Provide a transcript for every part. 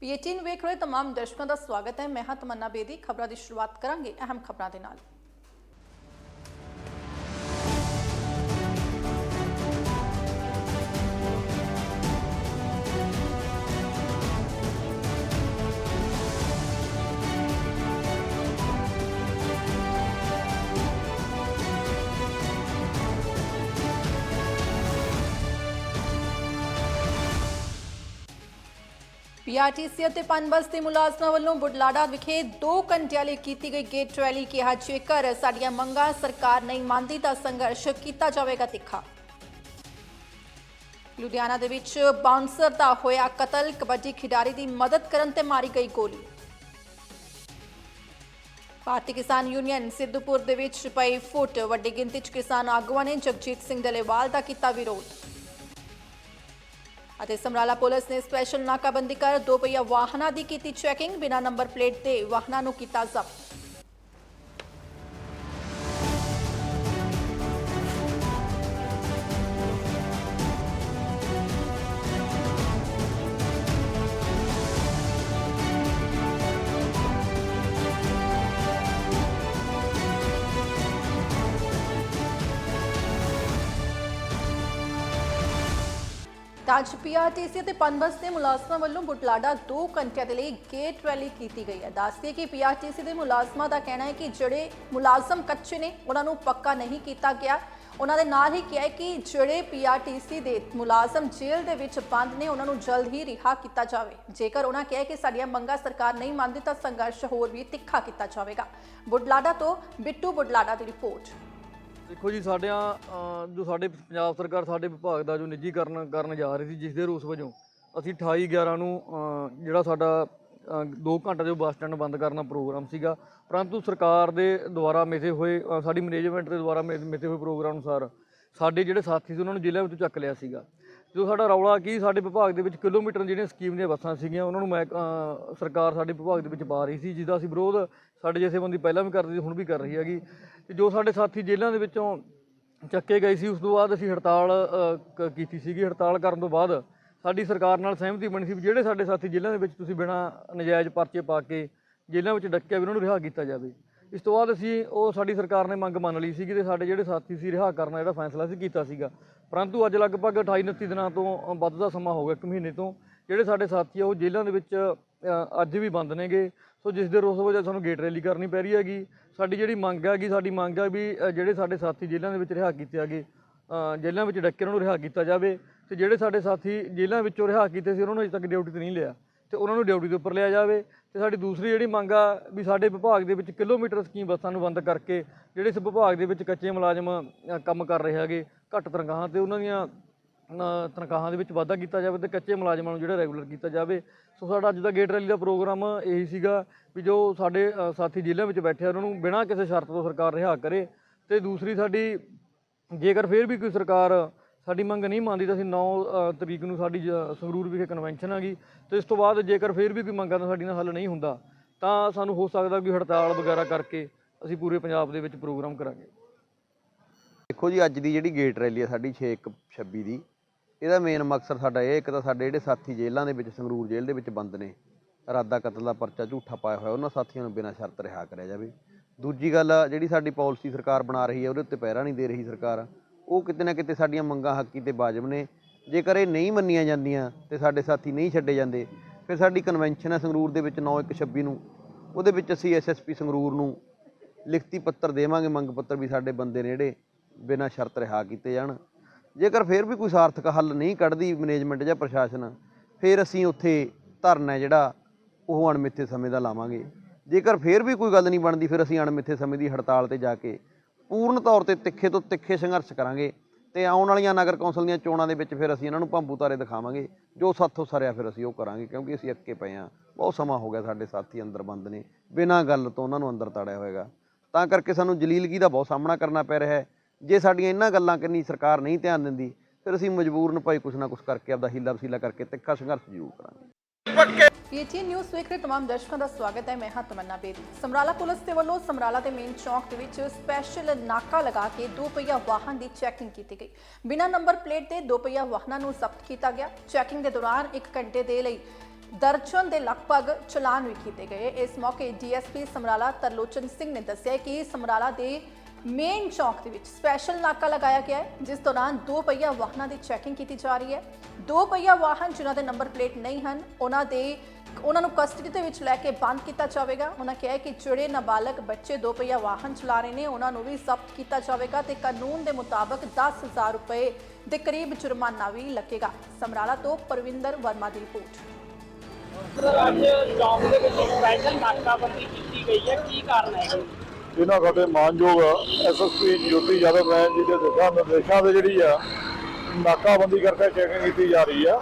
PAT ਨੂੰ ਵੇਖ ਰਹੇ ਤਮਾਮ ਦਰਸ਼ਕਾਂ ਦਾ ਸਵਾਗਤ ਹੈ। ਮੈਂ ਹਾਂ ਤਮੰਨਾ ਬੇਦੀ। ਖਬਰਾਂ ਦੀ ਸ਼ੁਰੂਆਤ ਕਰਾਂਗੇ। ਅਹਿਮ ਖਬਰਾਂ ਦੇ ਨਾਲ। ਪੀਆਰਟੀਸੀ ਅਤੇ ਪਨਬਸ ਦੇ ਮੁਲਾਜ਼ਮਾਂ ਵੱਲੋਂ ਬੁਢਲਾਡਾ ਵਿਖੇ 2 ਘੰਟਿਆਂ ਲਈ ਕੀਤੀ ਗਈ ਗੇਟ ਰੈਲੀ ਕਿਹਾ ਜੇਕਰ ਸਾਡੀਆਂ ਮੰਗਾਂ ਸਰਕਾਰ ਨਹੀਂ ਮੰਨਦੀ ਤਾਂ ਸੰਘਰਸ਼ ਕੀਤਾ ਜਾਵੇਗਾ ਤਿੱਖਾ। ਲੁਧਿਆਣਾ ਦੇ ਵਿੱਚ ਬਾਉਂਸਰ ਦਾ ਹੋਇਆ ਕਤਲ, ਕਬੱਡੀ ਖਿਡਾਰੀ ਦੀ ਮਦਦ ਕਰਨ ਤੇ ਮਾਰੀ ਗਈ ਗੋਲੀ। ਭਾਰਤੀ ਕਿਸਾਨ ਯੂਨੀਅਨ ਸਿੱਧੂਪੁਰ ਦੇ ਵਿੱਚ ਪਈ ਫੁੱਟ ਵੱਡੀ ਗਿਣਤੀ 'ਚ ਕਿਸਾਨ ਆਗੂਆਂ ਨੇ ਜਗਜੀਤ ਸਿੰਘ ਡਲੇਵਾਲ ਦਾ ਕੀਤਾ ਵਿਰੋਧ। ਅਤੇ ਸਮਰਾਲਾ ਪੁਲਿਸ ਨੇ ਸਪੈਸ਼ਲ ਨਾਕਾਬੰਦੀ ਕਰ ਦੋ ਪਹੀਆ ਵਾਹਨਾਂ ਦੀ ਕੀਤੀ ਚੈਕਿੰਗ, ਬਿਨਾਂ ਨੰਬਰ ਪਲੇਟ ਦੇ ਵਾਹਨਾਂ ਨੂੰ ਕੀਤਾ ਜ਼ਬਤ। ਅੱਜ ਪੀਆਰਟੀਸੀ ਅਤੇ ਪਨਬਸ ਦੇ ਮੁਲਾਜ਼ਮਾਂ ਵੱਲੋਂ ਬੁਟਲਾਡਾ 2 ਘੰਟਿਆਂ ਦੇ ਲਈ ਗੇਟ ਰੈਲੀ ਕੀਤੀ ਗਈ ਹੈ। ਦੱਸਦੇ ਕਿ ਪੀਆਰਟੀਸੀ ਦੇ ਮੁਲਾਜ਼ਮਾਂ ਦਾ ਕਹਿਣਾ ਹੈ ਕਿ ਜਿਹੜੇ ਮੁਲਾਜ਼ਮ ਕੱਚੇ ਨੇ, ਉਹਨਾਂ ਨੂੰ ਪੱਕਾ ਨਹੀਂ ਕੀਤਾ ਗਿਆ। ਉਹਨਾਂ ਦੇ ਨਾਲ ਹੀ ਕਿਹਾ ਕਿ ਜਿਹੜੇ ਪੀਆਰਟੀਸੀ ਦੇ ਮੁਲਾਜ਼ਮ ਜੇਲ੍ਹ ਦੇ ਵਿੱਚ ਬੰਦ ਨੇ, ਉਹਨਾਂ ਨੂੰ ਜਲਦ ਹੀ ਰਿਹਾ ਕੀਤਾ ਜਾਵੇ। ਜੇਕਰ ਉਹਨਾਂ ਕਿਹਾ ਕਿ ਸਾਡੀਆਂ ਮੰਗਾਂ ਸਰਕਾਰ ਨਹੀਂ ਮੰਨਦੀ, ਤਾਂ ਸੰਘਰਸ਼ ਹੋਰ ਵੀ ਤਿੱਖਾ ਕੀਤਾ ਜਾਵੇਗਾ। ਬੁਢਲਾਡਾ ਤੋਂ ਬਿੱਟੂ ਬੁਢਲਾਡਾ ਦੀ ਰਿਪੋਰਟ। ਦੇਖੋ ਜੀ, ਸਾਡਿਆਂ ਜੋ ਸਾਡੇ ਪੰਜਾਬ ਸਰਕਾਰ ਸਾਡੇ ਵਿਭਾਗ ਦਾ ਜੋ ਨਿੱਜੀਕਰਨ ਕਰਨ ਜਾ ਰਹੀ ਸੀ, ਜਿਸ ਦੇ ਰੂਸ ਵਜੋਂ, ਅਸੀਂ 28 11 ਨੂੰ ਜਿਹੜਾ ਸਾਡਾ 2 ਘੰਟੇ ਦੇ ਬੱਸ ਸਟੈਂਡ ਬੰਦ ਕਰਨ ਦਾ ਪ੍ਰੋਗਰਾਮ ਸੀਗਾ। ਪਰੰਤੂ ਸਰਕਾਰ ਦੇ ਦੁਆਰਾ ਮਿਥੇ ਹੋਏ ਸਾਡੀ ਮੈਨੇਜਮੈਂਟ ਦੇ ਦੁਆਰਾ ਮਿ- ਮਿਥੇ ਹੋਏ ਪ੍ਰੋਗਰਾਮ ਅਨੁਸਾਰ, ਸਾਡੇ ਜਿਹੜੇ ਸਾਥੀ ਸੀ, ਉਹਨਾਂ ਨੂੰ ਜ਼ਿਲ੍ਹੇ ਵਿੱਚੋਂ ਚੱਕ ਲਿਆ ਸੀਗਾ। ਜੋ ਸਾਡਾ ਰੌਲਾ ਕੀ, ਸਾਡੇ ਵਿਭਾਗ ਦੇ ਵਿੱਚ ਕਿਲੋਮੀਟਰ ਜਿਹੜੀਆਂ ਸਕੀਮ ਦੀਆਂ ਬੱਸਾਂ ਸੀਗੀਆਂ, ਉਹਨਾਂ ਨੂੰ ਮੈਂ ਸਰਕਾਰ ਸਾਡੇ ਵਿਭਾਗ ਦੇ ਵਿੱਚ ਪਾ ਰਹੀ ਸੀ ਜਿਸਦਾ ਅਸੀਂ ਵਿਰੋਧ ਸਾਡੇ ਜਥੇਬੰਦੀ ਪਹਿਲਾਂ ਵੀ ਕਰਦੀ ਸੀ ਹੁਣ ਵੀ ਕਰ ਰਹੀ ਹੈਗੀ। ਤੇ ਜੋ ਸਾਡੇ ਸਾਥੀ ਜੇਲ੍ਹਾਂ ਦੇ ਵਿੱਚੋਂ ਚੱਕੇ ਗਏ ਸੀ ਉਸ ਤੋਂ ਬਾਅਦ ਅਸੀਂ ਹੜਤਾਲ ਕ- ਕੀਤੀ ਸੀਗੀ। ਹੜਤਾਲ ਕਰਨ ਤੋਂ ਬਾਅਦ ਸਾਡੀ ਸਰਕਾਰ ਨਾਲ ਸਹਿਮਤੀ ਬਣੀ ਸੀ ਵੀ ਜਿਹੜੇ ਸਾਡੇ ਸਾਥੀ ਜੇਲ੍ਹਾਂ ਦੇ ਵਿੱਚ ਤੁਸੀਂ ਬਿਨਾਂ ਨਜਾਇਜ਼ ਪਰਚੇ ਪਾ ਕੇ ਜੇਲ੍ਹਾਂ ਵਿੱਚ ਡੱਕਿਆ ਵੀ ਉਹਨਾਂ ਨੂੰ ਰਿਹਾ ਕੀਤਾ ਜਾਵੇ। ਇਸ ਤੋਂ ਬਾਅਦ ਅਸੀਂ ਉਹ ਸਾਡੀ ਸਰਕਾਰ ਨੇ ਮੰਗ ਮੰਨ ਲਈ ਸੀਗੀ ਤੇ ਸਾਡੇ ਜਿਹੜੇ ਸਾਥੀ ਸੀ ਰਿਹਾ ਕਰਨ ਦਾ ਜਿਹੜਾ ਫੈਸਲਾ ਸੀ ਕੀਤਾ ਸੀਗਾ। ਪਰੰਤੂ ਅੱਜ ਲਗਭਗ 28 29 ਦਿਨਾਂ ਤੋਂ ਵੱਧ ਦਾ ਸਮਾਂ ਹੋ ਗਿਆ ਇੱਕ ਮਹੀਨੇ ਤੋਂ। ਜਿਹੜੇ ਸਾਡੇ ਸਾਥੀ ਆ ਉਹ ਜੇਲ੍ਹਾਂ ਦੇ ਵਿੱਚ ਅ, ਅੱਜ ਵੀ ਬੰਦ ਨੇਗੇ। ਸੋ ਜਿਸ ਦੇ ਰੋਸ ਵਜ੍ਹਾ ਸਾਨੂੰ ਗੇਟ ਰੈਲੀ ਕਰਨੀ ਪੈ ਰਹੀ ਹੈਗੀ। ਸਾਡੀ ਜਿਹੜੀ ਮੰਗ ਹੈਗੀ ਸਾਡੀ ਮੰਗ ਹੈ ਵੀ ਅ, ਜਿਹੜੇ ਸਾਡੇ ਸਾਥੀ ਜੇਲ੍ਹਾਂ ਦੇ ਵਿੱਚ ਰਿਹਾ ਕੀਤੇ ਹੈਗੇ ਅ, ਜੇਲ੍ਹਾਂ ਵਿੱਚ ਡੱਕੇ ਉਹਨਾਂ ਨੂੰ ਰਿਹਾ ਕੀਤਾ ਜਾਵੇ ਤੇ ਜਿਹੜੇ ਸਾਡੇ ਸਾਥੀ ਜੇਲ੍ਹਾਂ ਵਿੱਚੋਂ ਰਿਹਾ ਕੀਤੇ ਸੀ ਉਹਨਾਂ ਨੂੰ ਅਜੇ ਤੱਕ ਡਿਊਟੀ ਤੇ ਨਹੀਂ ਲਿਆ। ਤੇ ਉਹਨਾਂ ਨੂੰ ਡਿਊਟੀ ਦੇ ਉੱਪਰ ਲਿਆ ਜਾਵੇ ਤੇ ਸਾਡੀ ਦੂਸਰੀ ਜਿਹੜੀ ਮੰਗ ਆ ਵੀ ਸਾਡੇ ਵਿਭਾਗ ਦੇ ਵਿੱਚ ਕਿਲੋਮੀਟਰ ਸਕੀਮ ਬੱਸਾਂ ਨੂੰ ਬੰਦ ਕਰਕੇ ਜਿਹੜੇ ਇਸ ਵਿਭਾਗ ਦੇ ਵਿੱਚ ਕੱਚੇ ਮੁਲਾਜ਼ਮ ਅ, ਕੰਮ ਕਰ ਰਹੇ ਹੈਗੇ ਘੱਟ ਤਨਖਾਹਾਂ ਤੇ ਉਹਨਾਂ ਦੀਆਂ ਤਨਖਾਹਾਂ ਦੇ ਵਿੱਚ ਵਾਧਾ ਕੀਤਾ ਜਾਵੇ ਤੇ ਕੱਚੇ ਮੁਲਾਜ਼ਮਾਂ ਨੂੰ ਜਿਹੜਾ ਰੈਗੂਲਰ ਕੀਤਾ ਜਾਵੇ। ਸੋ ਸਾਡਾ ਅੱਜ ਦਾ ਗੇਟ ਰੈਲੀ ਦਾ ਪ੍ਰੋਗਰਾਮ ਇਹੀ ਸੀਗਾ ਵੀ ਜੋ ਸਾਡੇ ਸਾਥੀ ਜ਼ਿਲ੍ਹਿਆਂ ਵਿੱਚ ਬੈਠੇ ਆ, ਉਹਨਾਂ ਨੂੰ ਬਿਨਾਂ ਕਿਸੇ ਸ਼ਰਤ ਤੋਂ ਸਰਕਾਰ ਰਿਹਾ ਕਰੇ ਤੇ ਦੂਸਰੀ ਸਾਡੀ, ਜੇਕਰ ਫਿਰ ਵੀ ਕੋਈ ਸਰਕਾਰ ਸਾਡੀ ਮੰਗ ਨਹੀਂ ਮੰਨਦੀ ਤਾਂ ਅਸੀਂ 9 ਤਰੀਕ ਨੂੰ ਸਾਡੀ ਜ- ਸੰਗਰੂਰ ਵਿਖੇ ਕਨਵੈਨਸ਼ਨ ਹੈਗੀ ਤੇ ਇਸ ਤੋਂ ਬਾਅਦ ਜੇਕਰ ਫਿਰ ਵੀ ਕੋਈ ਮੰਗਾਂ ਦਾ ਸਾਡੀ ਨਾਲ ਹੱਲ ਨਹੀਂ ਹੁੰਦਾ ਤਾਂ ਸਾਨੂੰ ਹੋ ਸਕਦਾ ਕਿ ਹੜਤਾਲ ਵਗੈਰਾ ਕਰਕੇ ਅਸੀਂ ਪੂਰੇ ਪੰਜਾਬ ਦੇ ਵਿੱਚ ਪ੍ਰੋਗਰਾਮ ਕਰਾਂਗੇ। ਦੇਖੋ ਜੀ, ਅੱਜ ਦੀ ਜਿਹੜੀ ਗੇਟ ਰੈਲੀ ਹੈ ਸਾਡੀ 6126 ਦੀ ਇਹਦਾ ਮੇਨ ਮਕਸਦ ਸਾਡਾ ਇਹ, ਇੱਕ ਤਾਂ ਸਾਡੇ ਜਿਹੜੇ ਸਾਥੀ ਜੇਲ੍ਹਾਂ ਦੇ ਵਿੱਚ, ਸੰਗਰੂਰ ਜੇਲ੍ਹ ਦੇ ਵਿੱਚ ਬੰਦ ਨੇ, ਇਰਾਦਾ ਕਤਲ ਦਾ ਪਰਚਾ ਝੂਠਾ ਪਾਇਆ ਹੋਇਆ, ਉਹਨਾਂ ਸਾਥੀਆਂ ਨੂੰ ਬਿਨਾਂ ਸ਼ਰਤ ਰਿਹਾ ਕਰਿਆ ਜਾਵੇ। ਦੂਜੀ ਗੱਲ, ਜਿਹੜੀ ਸਾਡੀ ਪਾਲਿਸੀ ਸਰਕਾਰ ਬਣਾ ਰਹੀ ਹੈ, ਉਹਦੇ ਉੱਤੇ ਪੈਰਾ ਨਹੀਂ ਦੇ ਰਹੀ ਸਰਕਾਰ। ਉਹ ਕਿਤੇ ਨਾ ਕਿਤੇ ਸਾਡੀਆਂ ਮੰਗਾਂ ਹੱਕੀ ਤੇ ਬਾਜਬ ਨੇ। ਜੇਕਰ ਇਹ ਨਹੀਂ ਮੰਨੀਆਂ ਜਾਂਦੀਆਂ ਤੇ ਸਾਡੇ ਸਾਥੀ ਨਹੀਂ ਛੱਡੇ ਜਾਂਦੇ, ਫਿਰ ਸਾਡੀ ਕਨਵੈਨਸ਼ਨ ਹੈ ਸੰਗਰੂਰ ਦੇ ਵਿੱਚ 9126 ਨੂੰ। ਉਹਦੇ ਵਿੱਚ ਅਸੀਂ ਐਸਐਸਪੀ ਸੰਗਰੂਰ ਨੂੰ ਲਿਖਤੀ ਪੱਤਰ ਦੇਵਾਂਗੇ, ਮੰਗ ਪੱਤਰ ਵੀ ਸਾਡੇ ਬੰਦੇ ਨੇ ਜਿਹੜੇ ਬਿਨਾਂ ਸ਼ਰਤ ਰਿਹਾ ਕੀਤੇ ਜਾਣ। ਜੇਕਰ ਫਿਰ ਵੀ ਕੋਈ ਸਾਰਥਕ ਹੱਲ ਨਹੀਂ ਕੱਢਦੀ ਮੈਨੇਜਮੈਂਟ ਜਾਂ ਪ੍ਰਸ਼ਾਸਨ, ਫਿਰ ਅਸੀਂ ਉੱਥੇ ਧਰਨਾ ਜਿਹੜਾ ਉਹ ਅਣਮਿੱਥੇ ਸਮੇਂ ਦਾ ਲਾਵਾਂਗੇ। ਜੇਕਰ ਫਿਰ ਵੀ ਕੋਈ ਗੱਲ ਨਹੀਂ ਬਣਦੀ, ਫਿਰ ਅਸੀਂ ਅਣਮਿੱਥੇ ਸਮੇਂ ਦੀ ਹੜਤਾਲ ਤੇ ਜਾ ਕੇ ਪੂਰਨ ਤੌਰ ਤੇ ਤਿੱਖੇ ਤੋਂ ਤਿੱਖੇ ਸੰਘਰਸ਼ ਕਰਾਂਗੇ ਤੇ ਆਉਣ ਵਾਲੀਆਂ ਨਗਰ ਕੌਂਸਲ ਦੀਆਂ ਚੋਣਾਂ ਦੇ ਵਿੱਚ ਫਿਰ ਅਸੀਂ ਇਹਨਾਂ ਨੂੰ ਭੰਬੂ ਤਾਰੇ ਦਿਖਾਵਾਂਗੇ। ਜੋ ਸਾਥੋਂ ਸਰਿਆ ਫਿਰ ਅਸੀਂ ਉਹ ਕਰਾਂਗੇ, ਕਿਉਂਕਿ ਅਸੀਂ ਅੱਕੇ ਪਏ ਹਾਂ। ਬਹੁਤ ਸਮਾਂ ਹੋ ਗਿਆ ਸਾਡੇ ਸਾਥੀ ਅੰਦਰ ਬੰਦ ਨੇ। ਬਿਨਾਂ ਗੱਲ ਤੋਂ ਉਹਨਾਂ ਨੂੰ ਅੰਦਰ ਤਾੜਿਆ ਹੋਏਗਾ। ਤਾਂ ਕਰਕੇ ਸਾਨੂੰ ਜਲੀਲਗੀ ਦਾ ਬਹੁਤ ਸਾਹਮਣਾ ਕਰਨਾ ਪੈ ਰਿਹਾ ਹੈ। ਜੇ ਸਾਡੀਆਂ ਇਹਨਾਂ ਗੱਲਾਂ ਕੰਨੀ ਸਰਕਾਰ ਨਹੀਂ ਧਿਆਨ ਦਿੰਦੀ ਫਿਰ ਅਸੀਂ ਮਜਬੂਰਨ ਭਾਈ ਕੁਛ ਨਾ ਕੁਛ ਕਰਕੇ ਆਪਦਾ ਹੀਲਾ ਵਸੀਲਾ ਕਰਕੇ ਤਿੱਖਾ ਸੰਘਰਸ਼ ਜ਼ਰੂਰ ਕਰਾਂਗੇ। ਪੀਟੀ ਨਿਊਜ਼ ਵੇਖ ਰਹੇ ਤਮਾਮ ਦਰਸ਼ਕਾਂ ਦਾ ਸਵਾਗਤ ਹੈ ਮੈਂ ਹਾਂ ਤਮੰਨਾ ਬੇਦੀ। ਸਮਰਾਲਾ ਪੁਲਿਸ ਦੇ ਵੱਲੋਂ ਸਮਰਾਲਾ ਦੇ ਮੇਨ ਚੌਕ ਦੇ ਵਿੱਚ ਸਪੈਸ਼ਲ ਨਾਕਾ ਲਗਾ ਕੇ ਦੋ ਪਹੀਆ ਵਾਹਨ ਦੀ ਚੈਕਿੰਗ ਕੀਤੀ ਗਈ। ਬਿਨਾਂ ਨੰਬਰ ਪਲੇਟ ਦੇ ਦੋ ਪਹੀਆ ਵਾਹਨਾਂ ਨੂੰ ਜ਼ਬਤ ਕੀਤਾ ਗਿਆ। ਚੈਕਿੰਗ ਦੇ ਦੌਰਾਨ 1 ਘੰਟੇ ਦੇ ਲਈ ਦਰਜਨ ਦੇ ਲਗਭਗ ਚਲਾਨ ਵੀ ਕੀਤੇ ਗਏ। ਇਸ ਮੌਕੇ ਡੀਐਸਪੀ ਸਮਰਾਲਾ ਤਰਲੋਚਨ ਸਿੰਘ ਨੇ ਦੱਸਿਆ ਕਿ ਸਮਰਾਲਾ ਦੇ ਮੇਨ ਚੌਕ ਦੇ ਵਿੱਚ ਸਪੈਸ਼ਲ ਨਾਕਾ ਲਗਾਇਆ ਗਿਆ ਹੈ, ਜਿਸ ਦੌਰਾਨ ਦੋ ਪਹੀਆ ਵਾਹਨਾਂ ਦੀ ਚੈਕਿੰਗ ਕੀਤੀ ਜਾ ਰਹੀ ਹੈ। ਦੋ ਪਹੀਆ ਵਾਹਨ ਜਿਨ੍ਹਾਂ ਦੇ ਨੰਬਰ ਪਲੇਟ ਨਹੀਂ ਹਨ, ਉਹਨਾਂ ਦੇ, ਉਹਨਾਂ ਨੂੰ ਕਸਟਡੀ ਦੇ ਵਿੱਚ ਲੈ ਕੇ ਬੰਦ ਕੀਤਾ ਜਾਵੇਗਾ। ਉਹਨਾਂ ਕਿਹਾ ਕਿ ਜਿਹੜੇ ਨਾਬਾਲਗ ਬੱਚੇ ਦੋ ਪਹੀਆ ਵਾਹਨ ਚਲਾ ਰਹੇ ਨੇ, ਉਹਨਾਂ ਨੂੰ ਵੀ ਜ਼ਬਤ ਕੀਤਾ ਜਾਵੇਗਾ ਤੇ ਕਾਨੂੰਨ ਦੇ ਮੁਤਾਬਕ 10000 ਰੁਪਏ ਦੇ ਕਰੀਬ ਜੁਰਮਾਨਾ ਵੀ ਲੱਗੇਗਾ। ਸਮਰਾਲਾ ਤੋਂ ਪਰਵਿੰਦਰ ਵਰਮਾ ਦੀ ਰਿਪੋਰਟ। ਅੱਜ ਚੌਂਕ ਦੇ ਵਿੱਚ ਸਪੈਸ਼ਲ ਨਾਕਾਬੰਦੀ ਕੀਤੀ ਗਈ ਹੈ। ਕੀ ਕਾਰਨ ਹੈ? ਜੀ ਸਾਡੇ ਮਾਨਯੋਗ ਐਸਐਸਪੀ ਜੋਤੀ ਯਾਦਵ ਮੈਨ ਜੀ ਦੇ ਦਿਸ਼ਾ ਨਿਰਦੇਸ਼ਾਂ ਦੇ ਜਿਹੜੀ ਆ ਨਾਕਾਬੰਦੀ ਕਰਕੇ ਚੈਕਿੰਗ ਕੀਤੀ ਜਾ ਰਹੀ ਆ।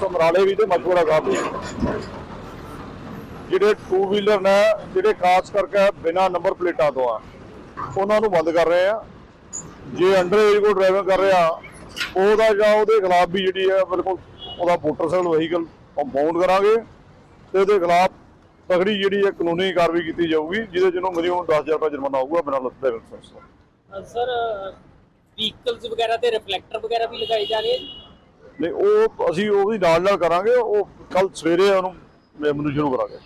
ਸਮਰਾਲੇ ਵੀ ਤੇ ਮਸ਼ਵਰਾ ਸਾਹਿਬ ਵੀ। ਜਿਹੜੇ ਟੂ ਵੀਲਰ ਨੇ, ਜਿਹੜੇ ਖਾਸ ਕਰਕੇ ਬਿਨਾ ਨੰਬਰ ਪਲੇਟਾਂ ਤੋਂ ਆ, ਉਹਨਾਂ ਨੂੰ ਬੰਦ ਕਰ ਰਹੇ ਆ। ਜੇ ਅੰਡਰ ਏਜ ਕੋ ਡਰਾਈਵਿੰਗ ਕਰ ਰਿਹਾ, ਉਹਦਾ ਜਾਂ ਉਹਦੇ ਖਿਲਾਫ ਵੀ ਜਿਹੜੀ ਹੈ ਬਿਲਕੁਲ ਉਹਦਾ ਮੋਟਰਸਾਈਕਲ ਵਹੀਕਲ ਕੰਪਾਊਂਡ ਕਰਾਂਗੇ ਤੇ ਉਹਦੇ ਖਿਲਾਫ ਤਗੜੀ ਜਿਹੜੀ ਹੈ ਕਾਨੂੰਨੀ ਕਾਰਵਾਈ ਕੀਤੀ ਜਾਊਗੀ ਜਿਹਦੇ ਜਿਹਨੂੰ ਮਿਨੀਮਮ 10000 ਰੁਪਏ ਜੁਰਮਾਨਾ ਹੋਊਗਾ ਬਿਨਾਂ ਡਰਾਈਵਿੰਗ ਲਾਇਸੈਂਸ ਤੋਂ ਅ, ਸਰ ਵਹੀਕਲਸ ਵਗੈਰਾ ਤੇ ਰਿਫਲੈਕਟਰ ਵਗੈਰਾ ਵੀ ਲਗਾਏ ਜਾ ਰਹੇ ਨਹੀਂ ਉਹ ਅਸੀਂ ਉਹਦੀ ਨਾਲ ਨਾਲ ਕਰਾਂਗੇ ਉਹ ਕੱਲ ਸਵੇਰੇ ਉਹਨੂੰ ਮੈਨੂੰ ਸ਼ੁਰੂ ਕਰਾਂਗੇ।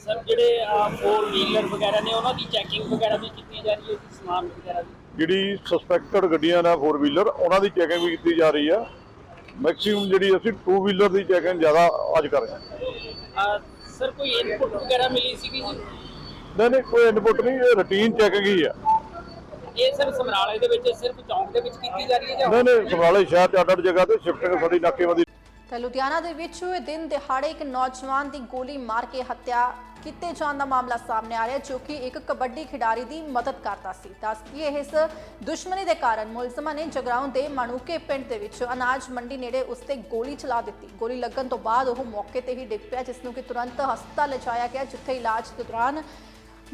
ਸਰ ਜਿਹੜੇ ਫੋਰ ਵੀਲਰ ਵਗੈਰਾ ਨੇ ਉਹਨਾਂ ਦੀ ਚੈਕਿੰਗ ਵਗੈਰਾ ਵੀ ਕੀਤੀ ਜਾ ਰਹੀ ਹੈ ਸਮਾਨ ਵਗੈਰਾ ਦੀ ਜਿਹੜੀ ਸਸਪੈਕਟਡ ਗੱਡੀਆਂ ਨੇ 4 ਵੀਲਰ ਉਹਨਾਂ ਦੀ ਚੈਕਿੰਗ ਵੀ ਕੀਤੀ ਜਾ ਰਹੀ ਹੈ ਮੈਕਸਿਮਮ ਜਿਹੜੀ ਅਸੀਂ 2 ਵੀਲਰ ਦੀ ਚੈਕਿੰਗ ਜ਼ਿਆਦਾ ਅੱਜ ਕਰ ਰਹੇ ਹਾਂ। ਅ, ਸਰ ਕੋਈ ਇਨਪੁਟ ਵਗੈਰਾ ਮਿਲੀ ਸੀਗੀ ਜੀ? ਨਹੀਂ ਨਹੀਂ ਕੋਈ ਇਨਪੁਟ ਨਹੀਂ ਇਹ ਰੂਟੀਨ ਚੈਕਿੰਗ ਹੀ ਹੈ ਇਹ ਸਰ ਸਮਰਾਲੇ ਦੇ ਵਿੱਚ ਸਿਰਫ ਚੌਂਕ ਦੇ ਵਿੱਚ ਕੀਤੀ ਜਾ ਰਹੀ ਹੈ ਜਾਂ ਨਹੀਂ ਨਹੀਂ ਸਮਰਾਲੇ ਸ਼ਹਿਰ ਚ ਅੱਡ ਜਗ੍ਹਾ ਤੇ ਸ਼ਿਫਟਿੰਗ ਸਾਡੀ ਨਾਕੇਬੰਦੀ ਤਾਂ ਲੁਧਿਆਣਾ ਦੇ ਵਿੱਚ ਹੋਏ ਦਿਨ ਦਿਹਾੜੇ ਇੱਕ ਨੌਜਵਾਨ ਦੀ ਗੋਲੀ ਮਾਰ ਕੇ ਹੱਤਿਆ। ਕੀਤੇ ਜਾਣ ਦਾ ਮਾਮਲਾ ਸਾਹਮਣੇ ਆ ਰਿਹਾ ਜੋ ਕਿ ਇੱਕ ਕਬੱਡੀ ਖਿਡਾਰੀ ਦੀ ਮਦਦ ਕਰਦਾ ਸੀ। ਦੱਸ ਕਿ ਇਸ ਦੁਸ਼ਮਣੀ ਦੇ ਕਾਰਨ ਮੁਲਜ਼ਮਾਂ ਨੇ ਜਗਰਾਉਂ ਦੇ ਮਣੂਕੇ ਪਿੰਡ ਦੇ ਵਿੱਚ ਅਨਾਜ ਮੰਡੀ ਨੇੜੇ ਉਸ ਤੇ ਗੋਲੀ ਚਲਾ ਦਿੱਤੀ। ਗੋਲੀ ਲੱਗਣ ਤੋਂ ਬਾਅਦ ਉਹ ਮੌਕੇ ਤੇ ਹੀ ਡਿੱਗ ਪਿਆ, ਜਿਸ ਨੂੰ ਕਿ ਤੁਰੰਤ ਹਸਪਤਾਲ ਲਿਜਾਇਆ ਗਿਆ, ਜਿੱਥੇ ਇਲਾਜ ਦੇ ਦੌਰਾਨ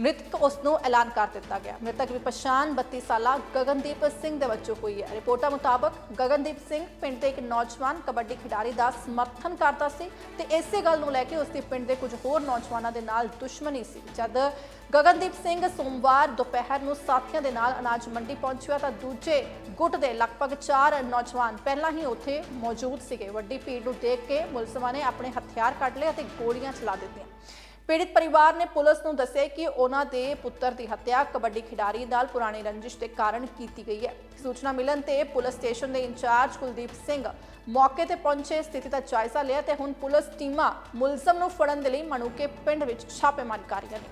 ਮ੍ਰਿਤਕ ਉਸ ਨੂੰ ਐਲਾਨ ਕਰ ਦਿੱਤਾ ਗਿਆ। ਮ੍ਰਿਤਕ ਦੀ ਪਛਾਣ 32 ਸਾਲਾ ਗਗਨਦੀਪ ਸਿੰਘ ਦੇ ਵਜੋਂ ਹੋਈ ਹੈ। ਰਿਪੋਰਟਾਂ ਮੁਤਾਬਕ ਗਗਨਦੀਪ ਸਿੰਘ ਪਿੰਡ ਦੇ ਇੱਕ ਨੌਜਵਾਨ ਕਬੱਡੀ ਖਿਡਾਰੀ ਦਾ ਸਮਰਥਨ ਕਰਦਾ ਸੀ ਤੇ ਇਸੇ ਗੱਲ ਨੂੰ ਲੈ ਕੇ ਉਸ ਦੇ ਪਿੰਡ ਦੇ ਕੁਝ ਹੋਰ ਨੌਜਵਾਨਾਂ ਦੇ ਨਾਲ ਦੁਸ਼ਮਣੀ ਸੀ। ਜਦ ਗਗਨਦੀਪ ਸਿੰਘ ਸੋਮਵਾਰ ਦੁਪਹਿਰ ਨੂੰ ਸਾਥੀਆਂ ਦੇ ਨਾਲ ਅਨਾਜ ਮੰਡੀ ਪਹੁੰਚਿਆ ਤਾਂ ਦੂਜੇ ਗੁੱਟ ਦੇ ਲਗਭਗ 4 ਨੌਜਵਾਨ ਪਹਿਲਾਂ ਹੀ ਉੱਥੇ ਮੌਜੂਦ ਸੀਗੇ। ਵੱਡੀ ਭੀੜ ਨੂੰ ਦੇਖ ਕੇ ਮੁਲਜ਼ਮਾਂ ਨੇ ਆਪਣੇ ਹਥਿਆਰ ਕੱਢ ਲਏ ਅਤੇ ਗੋਲੀਆਂ ਚਲਾ ਦਿੱਤੀਆਂ। ਪੀੜਿਤ ਪਰਿਵਾਰ ਨੇ ਪੁਲਿਸ ਨੂੰ ਦੱਸਿਆ ਕਿ ਉਹਨਾਂ ਦੇ ਪੁੱਤਰ ਦੀ ਹੱਤਿਆ ਕਬੱਡੀ ਖਿਡਾਰੀ ਨਾਲ ਪੁਰਾਣੀ ਰੰਜਿਸ਼ ਦੇ ਕਾਰਨ ਕੀਤੀ ਗਈ ਹੈ। ਸੂਚਨਾ ਮਿਲਣ ਤੇ ਪੁਲਿਸ ਸਟੇਸ਼ਨ ਦੇ ਇੰਚਾਰਜ ਕੁਲਦੀਪ ਸਿੰਘ ਮੌਕੇ ਤੇ ਪਹੁੰਚੇ, ਸਥਿਤੀ ਦਾ ਜਾਇਜ਼ਾ ਲਿਆ ਤੇ ਹੁਣ ਪੁਲਿਸ ਟੀਮਾਂ ਮੁਲਜ਼ਮ ਨੂੰ ਫੜਨ ਦੇ ਲਈ ਮਣੂਕੇ ਪਿੰਡ ਵਿੱਚ ਛਾਪੇਮਾਰੀ ਕਰ ਰਹੀਆਂ ਨੇ।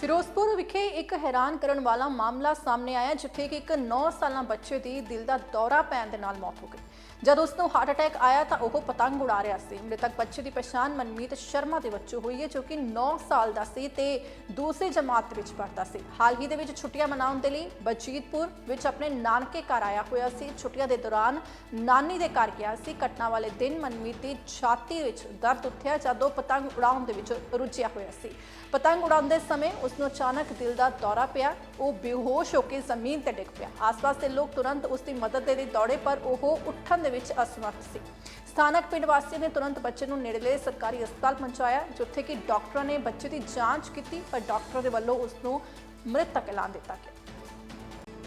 ਫਿਰੋਜ਼ਪੁਰ ਵਿਖੇ ਇੱਕ ਹੈਰਾਨ ਕਰਨ ਵਾਲਾ ਮਾਮਲਾ ਸਾਹਮਣੇ ਆਇਆ, ਜਿੱਥੇ ਕਿ ਇੱਕ 9 ਸਾਲਾਂ ਬੱਚੇ ਦੀ ਦਿਲ ਦਾ ਦੌਰਾ ਪੈਣ ਦੇ ਨਾਲ ਮੌਤ ਹੋ ਗਈ। ਜਦ ਉਸ ਨੂੰ ਹਾਰਟ ਅਟੈਕ ਆਇਆ ਤਾਂ ਉਹ ਪਤੰਗ ਉਡਾ ਰਿਹਾ ਸੀ। ਮ੍ਰਿਤਕ ਬੱਚੇ ਦੀ ਪਛਾਣ ਮਨਮੀਤ ਸ਼ਰਮਾ ਦੇ ਵਜੋਂ ਹੋਈ ਹੈ, ਜੋ ਕਿ 9 ਸਾਲ ਦਾ ਸੀ ਤੇ ਦੂਸਰੀ ਜਮਾਤ ਵਿੱਚ ਪੜ੍ਹਦਾ ਸੀ। ਹਾਲ ਹੀ ਦੇ ਵਿੱਚ ਛੁੱਟੀਆਂ ਮਨਾਉਣ ਦੇ ਲਈ ਬਜੀਤਪੁਰ ਵਿੱਚ ਆਪਣੇ ਨਾਨਕੇ ਘਰ ਆਇਆ ਹੋਇਆ ਸੀ। ਛੁੱਟੀਆਂ ਦੇ ਦੌਰਾਨ ਨਾਨੀ ਦੇ ਘਰ ਗਿਆ ਸੀ। ਘਟਨਾ ਵਾਲੇ ਦਿਨ ਮਨਮੀਤ ਦੀ ਛਾਤੀ ਵਿੱਚ ਦਰਦ ਉੱਠਿਆ, ਜਦ ਉਹ ਪਤੰਗ ਉਡਾਉਣ ਦੇ ਵਿੱਚ ਰੁੱਝਿਆ ਹੋਇਆ ਸੀ। ਪਤੰਗ ਉਡਾਉਂਦੇ ਸਮੇਂ ਉਸ ਨੂੰ ਅਚਾਨਕ ਦਿਲ ਦਾ ਦੌਰਾ ਪਿਆ। ਉਹ ਬੇਹੋਸ਼ ਹੋ ਕੇ ਜ਼ਮੀਨ ਤੇ ਡਿੱਗ ਪਿਆ। ਆਸ-ਪਾਸ ਦੇ ਲੋਕ ਤੁਰੰਤ ਉਸ ਦੀ ਮਦਦ ਦੇ ਲਈ ਦੌੜੇ, ਪਰ ਉਹ ਉੱਠਣ ਦੇ ਵਿੱਚ ਅਸਮਰਥ ਸੀ। ਸਥਾਨਕ ਪਿੰਡ ਵਾਸੀਆਂ ਨੇ ਤੁਰੰਤ ਬੱਚੇ ਨੂੰ ਨੇੜਲੇ ਸਰਕਾਰੀ ਹਸਪਤਾਲ ਪਹੁੰਚਾਇਆ, ਜਿੱਥੇ ਕਿ ਡਾਕਟਰਾਂ ਨੇ ਬੱਚੇ ਦੀ ਜਾਂਚ ਕੀਤੀ, ਪਰ ਡਾਕਟਰਾਂ ਦੇ ਵੱਲੋਂ ਉਸ ਨੂੰ ਮ੍ਰਿਤਕ ਐਲਾਨ ਦਿੱਤਾ ਗਿਆ।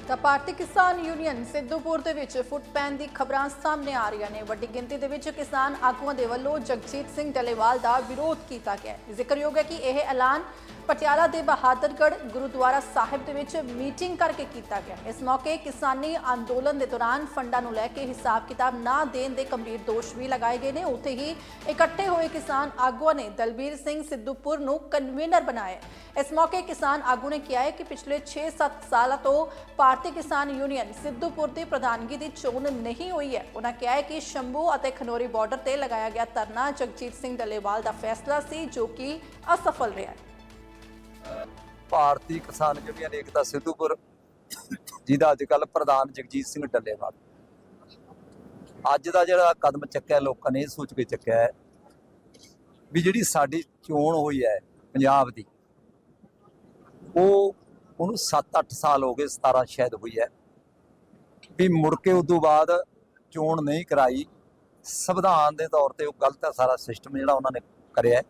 ਤਾਂ ਭਾਰਤੀ ਕਿਸਾਨ ਯੂਨੀਅਨ ਸਿੱਧੂਪੁਰ ਦੇ ਵਿੱਚ ਫੁੱਟ ਪੈਣ ਦੀ ਖਬਰਾਂ ਸਾਹਮਣੇ ਆ ਰਹੀਆਂ ਨੇ। ਵੱਡੀ ਗਿਣਤੀ ਦੇ ਵਿੱਚ ਕਿਸਾਨ ਆਗੂਆਂ ਦੇ ਵੱਲੋਂ ਜਗਜੀਤ ਸਿੰਘ ਡਲੇਵਾਲ ਦਾ ਵਿਰੋਧ ਕੀਤਾ ਗਿਆ ਜ਼ਿਕਰਯੋਗ ਹੈ ਕਿ ਇਹ ਐਲਾਨ ਪਟਿਆਲਾ ਦੇ ਬਹਾਦਰਗੜ੍ਹ ਗੁਰਦੁਆਰਾ ਸਾਹਿਬ ਦੇ ਵਿੱਚ ਮੀਟਿੰਗ ਕਰਕੇ ਕੀਤਾ ਗਿਆ ਇਸ ਮੌਕੇ ਕਿਸਾਨੀ ਅੰਦੋਲਨ ਦੇ ਦੌਰਾਨ ਫੰਡਾਂ ਨੂੰ ਲੈ ਕੇ ਹਿਸਾਬ ਕਿਤਾਬ ਨਾ ਦੇਣ ਦੇ ਗੰਭੀਰ ਦੋਸ਼ ਵੀ ਲਗਾਏ ਗਏ ਨੇ। ਉੱਥੇ ਹੀ ਇਕੱਠੇ ਹੋਏ ਕਿਸਾਨ ਆਗੂਆਂ ਨੇ ਦਲਬੀਰ ਸਿੰਘ ਸਿੱਧੂਪੁਰ ਨੂੰ ਕਨਵੀਨਰ ਬਣਾਇਆ ਇਸ ਮੌਕੇ ਕਿਸਾਨ ਆਗੂ ਨੇ ਕਿਹਾ ਹੈ ਕਿ ਪਿਛਲੇ 6-7 ਸਾਲਾਂ ਤੋਂ ਭਾਰਤੀ ਕਿਸਾਨ ਯੂਨੀਅਨ ਸਿੱਧੂਪੁਰ ਦੀ ਪ੍ਰਧਾਨਗੀ ਦੀ ਚੋਣ ਨਹੀਂ ਹੋਈ ਹੈ। ਉਹਨਾਂ ਕਿਹਾ ਹੈ ਕਿ ਸ਼ੰਭੂ ਅਤੇ ਖਨੋਰੀ ਬਾਰਡਰ ਤੇ ਲਗਾਇਆ ਗਿਆ ਧਰਨਾ ਜਗਜੀਤ ਸਿੰਘ ਡੱਲੇਵਾਲ ਦਾ ਫੈਸਲਾ ਸੀ, ਜੋ ਕਿ ਅਸਫਲ ਰਿਹਾ ਭਾਰਤੀ ਕਿਸਾਨ ਯੂਨੀਅਨ ਏਕਤਾ ਸਿੱਧੂਪੁਰ, ਜਿਹਦਾ ਅੱਜ ਕੱਲ ਪ੍ਰਧਾਨ ਜਗਜੀਤ ਸਿੰਘ ਡੱਲੇਵਾਲ। ਅੱਜ ਦਾ ਜਿਹੜਾ ਕਦਮ ਚੱਕਿਆ ਲੋਕਾਂ ਨੇ, ਇਹ ਸੋਚ ਕੇ ਚੱਕਿਆ ਹੈ ਵੀ ਜਿਹੜੀ ਸਾਡੀ ਚੋਣ ਹੋਈ ਹੈ ਪੰਜਾਬ ਦੀ, ਉਹ ਉਹਨੂੰ 7-8 ਸਾਲ ਹੋ ਗਏ 17 ਸ਼ਾਇਦ ਹੋਈ ਹੈ। ਵੀ ਮੁੜ ਕੇ ਉਦੋਂ ਬਾਅਦ ਚੋਣ ਨਹੀਂ ਕਰਾਈ। ਸੰਵਿਧਾਨ ਦੇ ਤੌਰ ਤੇ ਉਹ ਗਲਤ ਹੈ, ਸਾਰਾ ਸਿਸਟਮ ਜਿਹੜਾ ਉਹਨਾਂ ਨੇ ਕਰਿਆ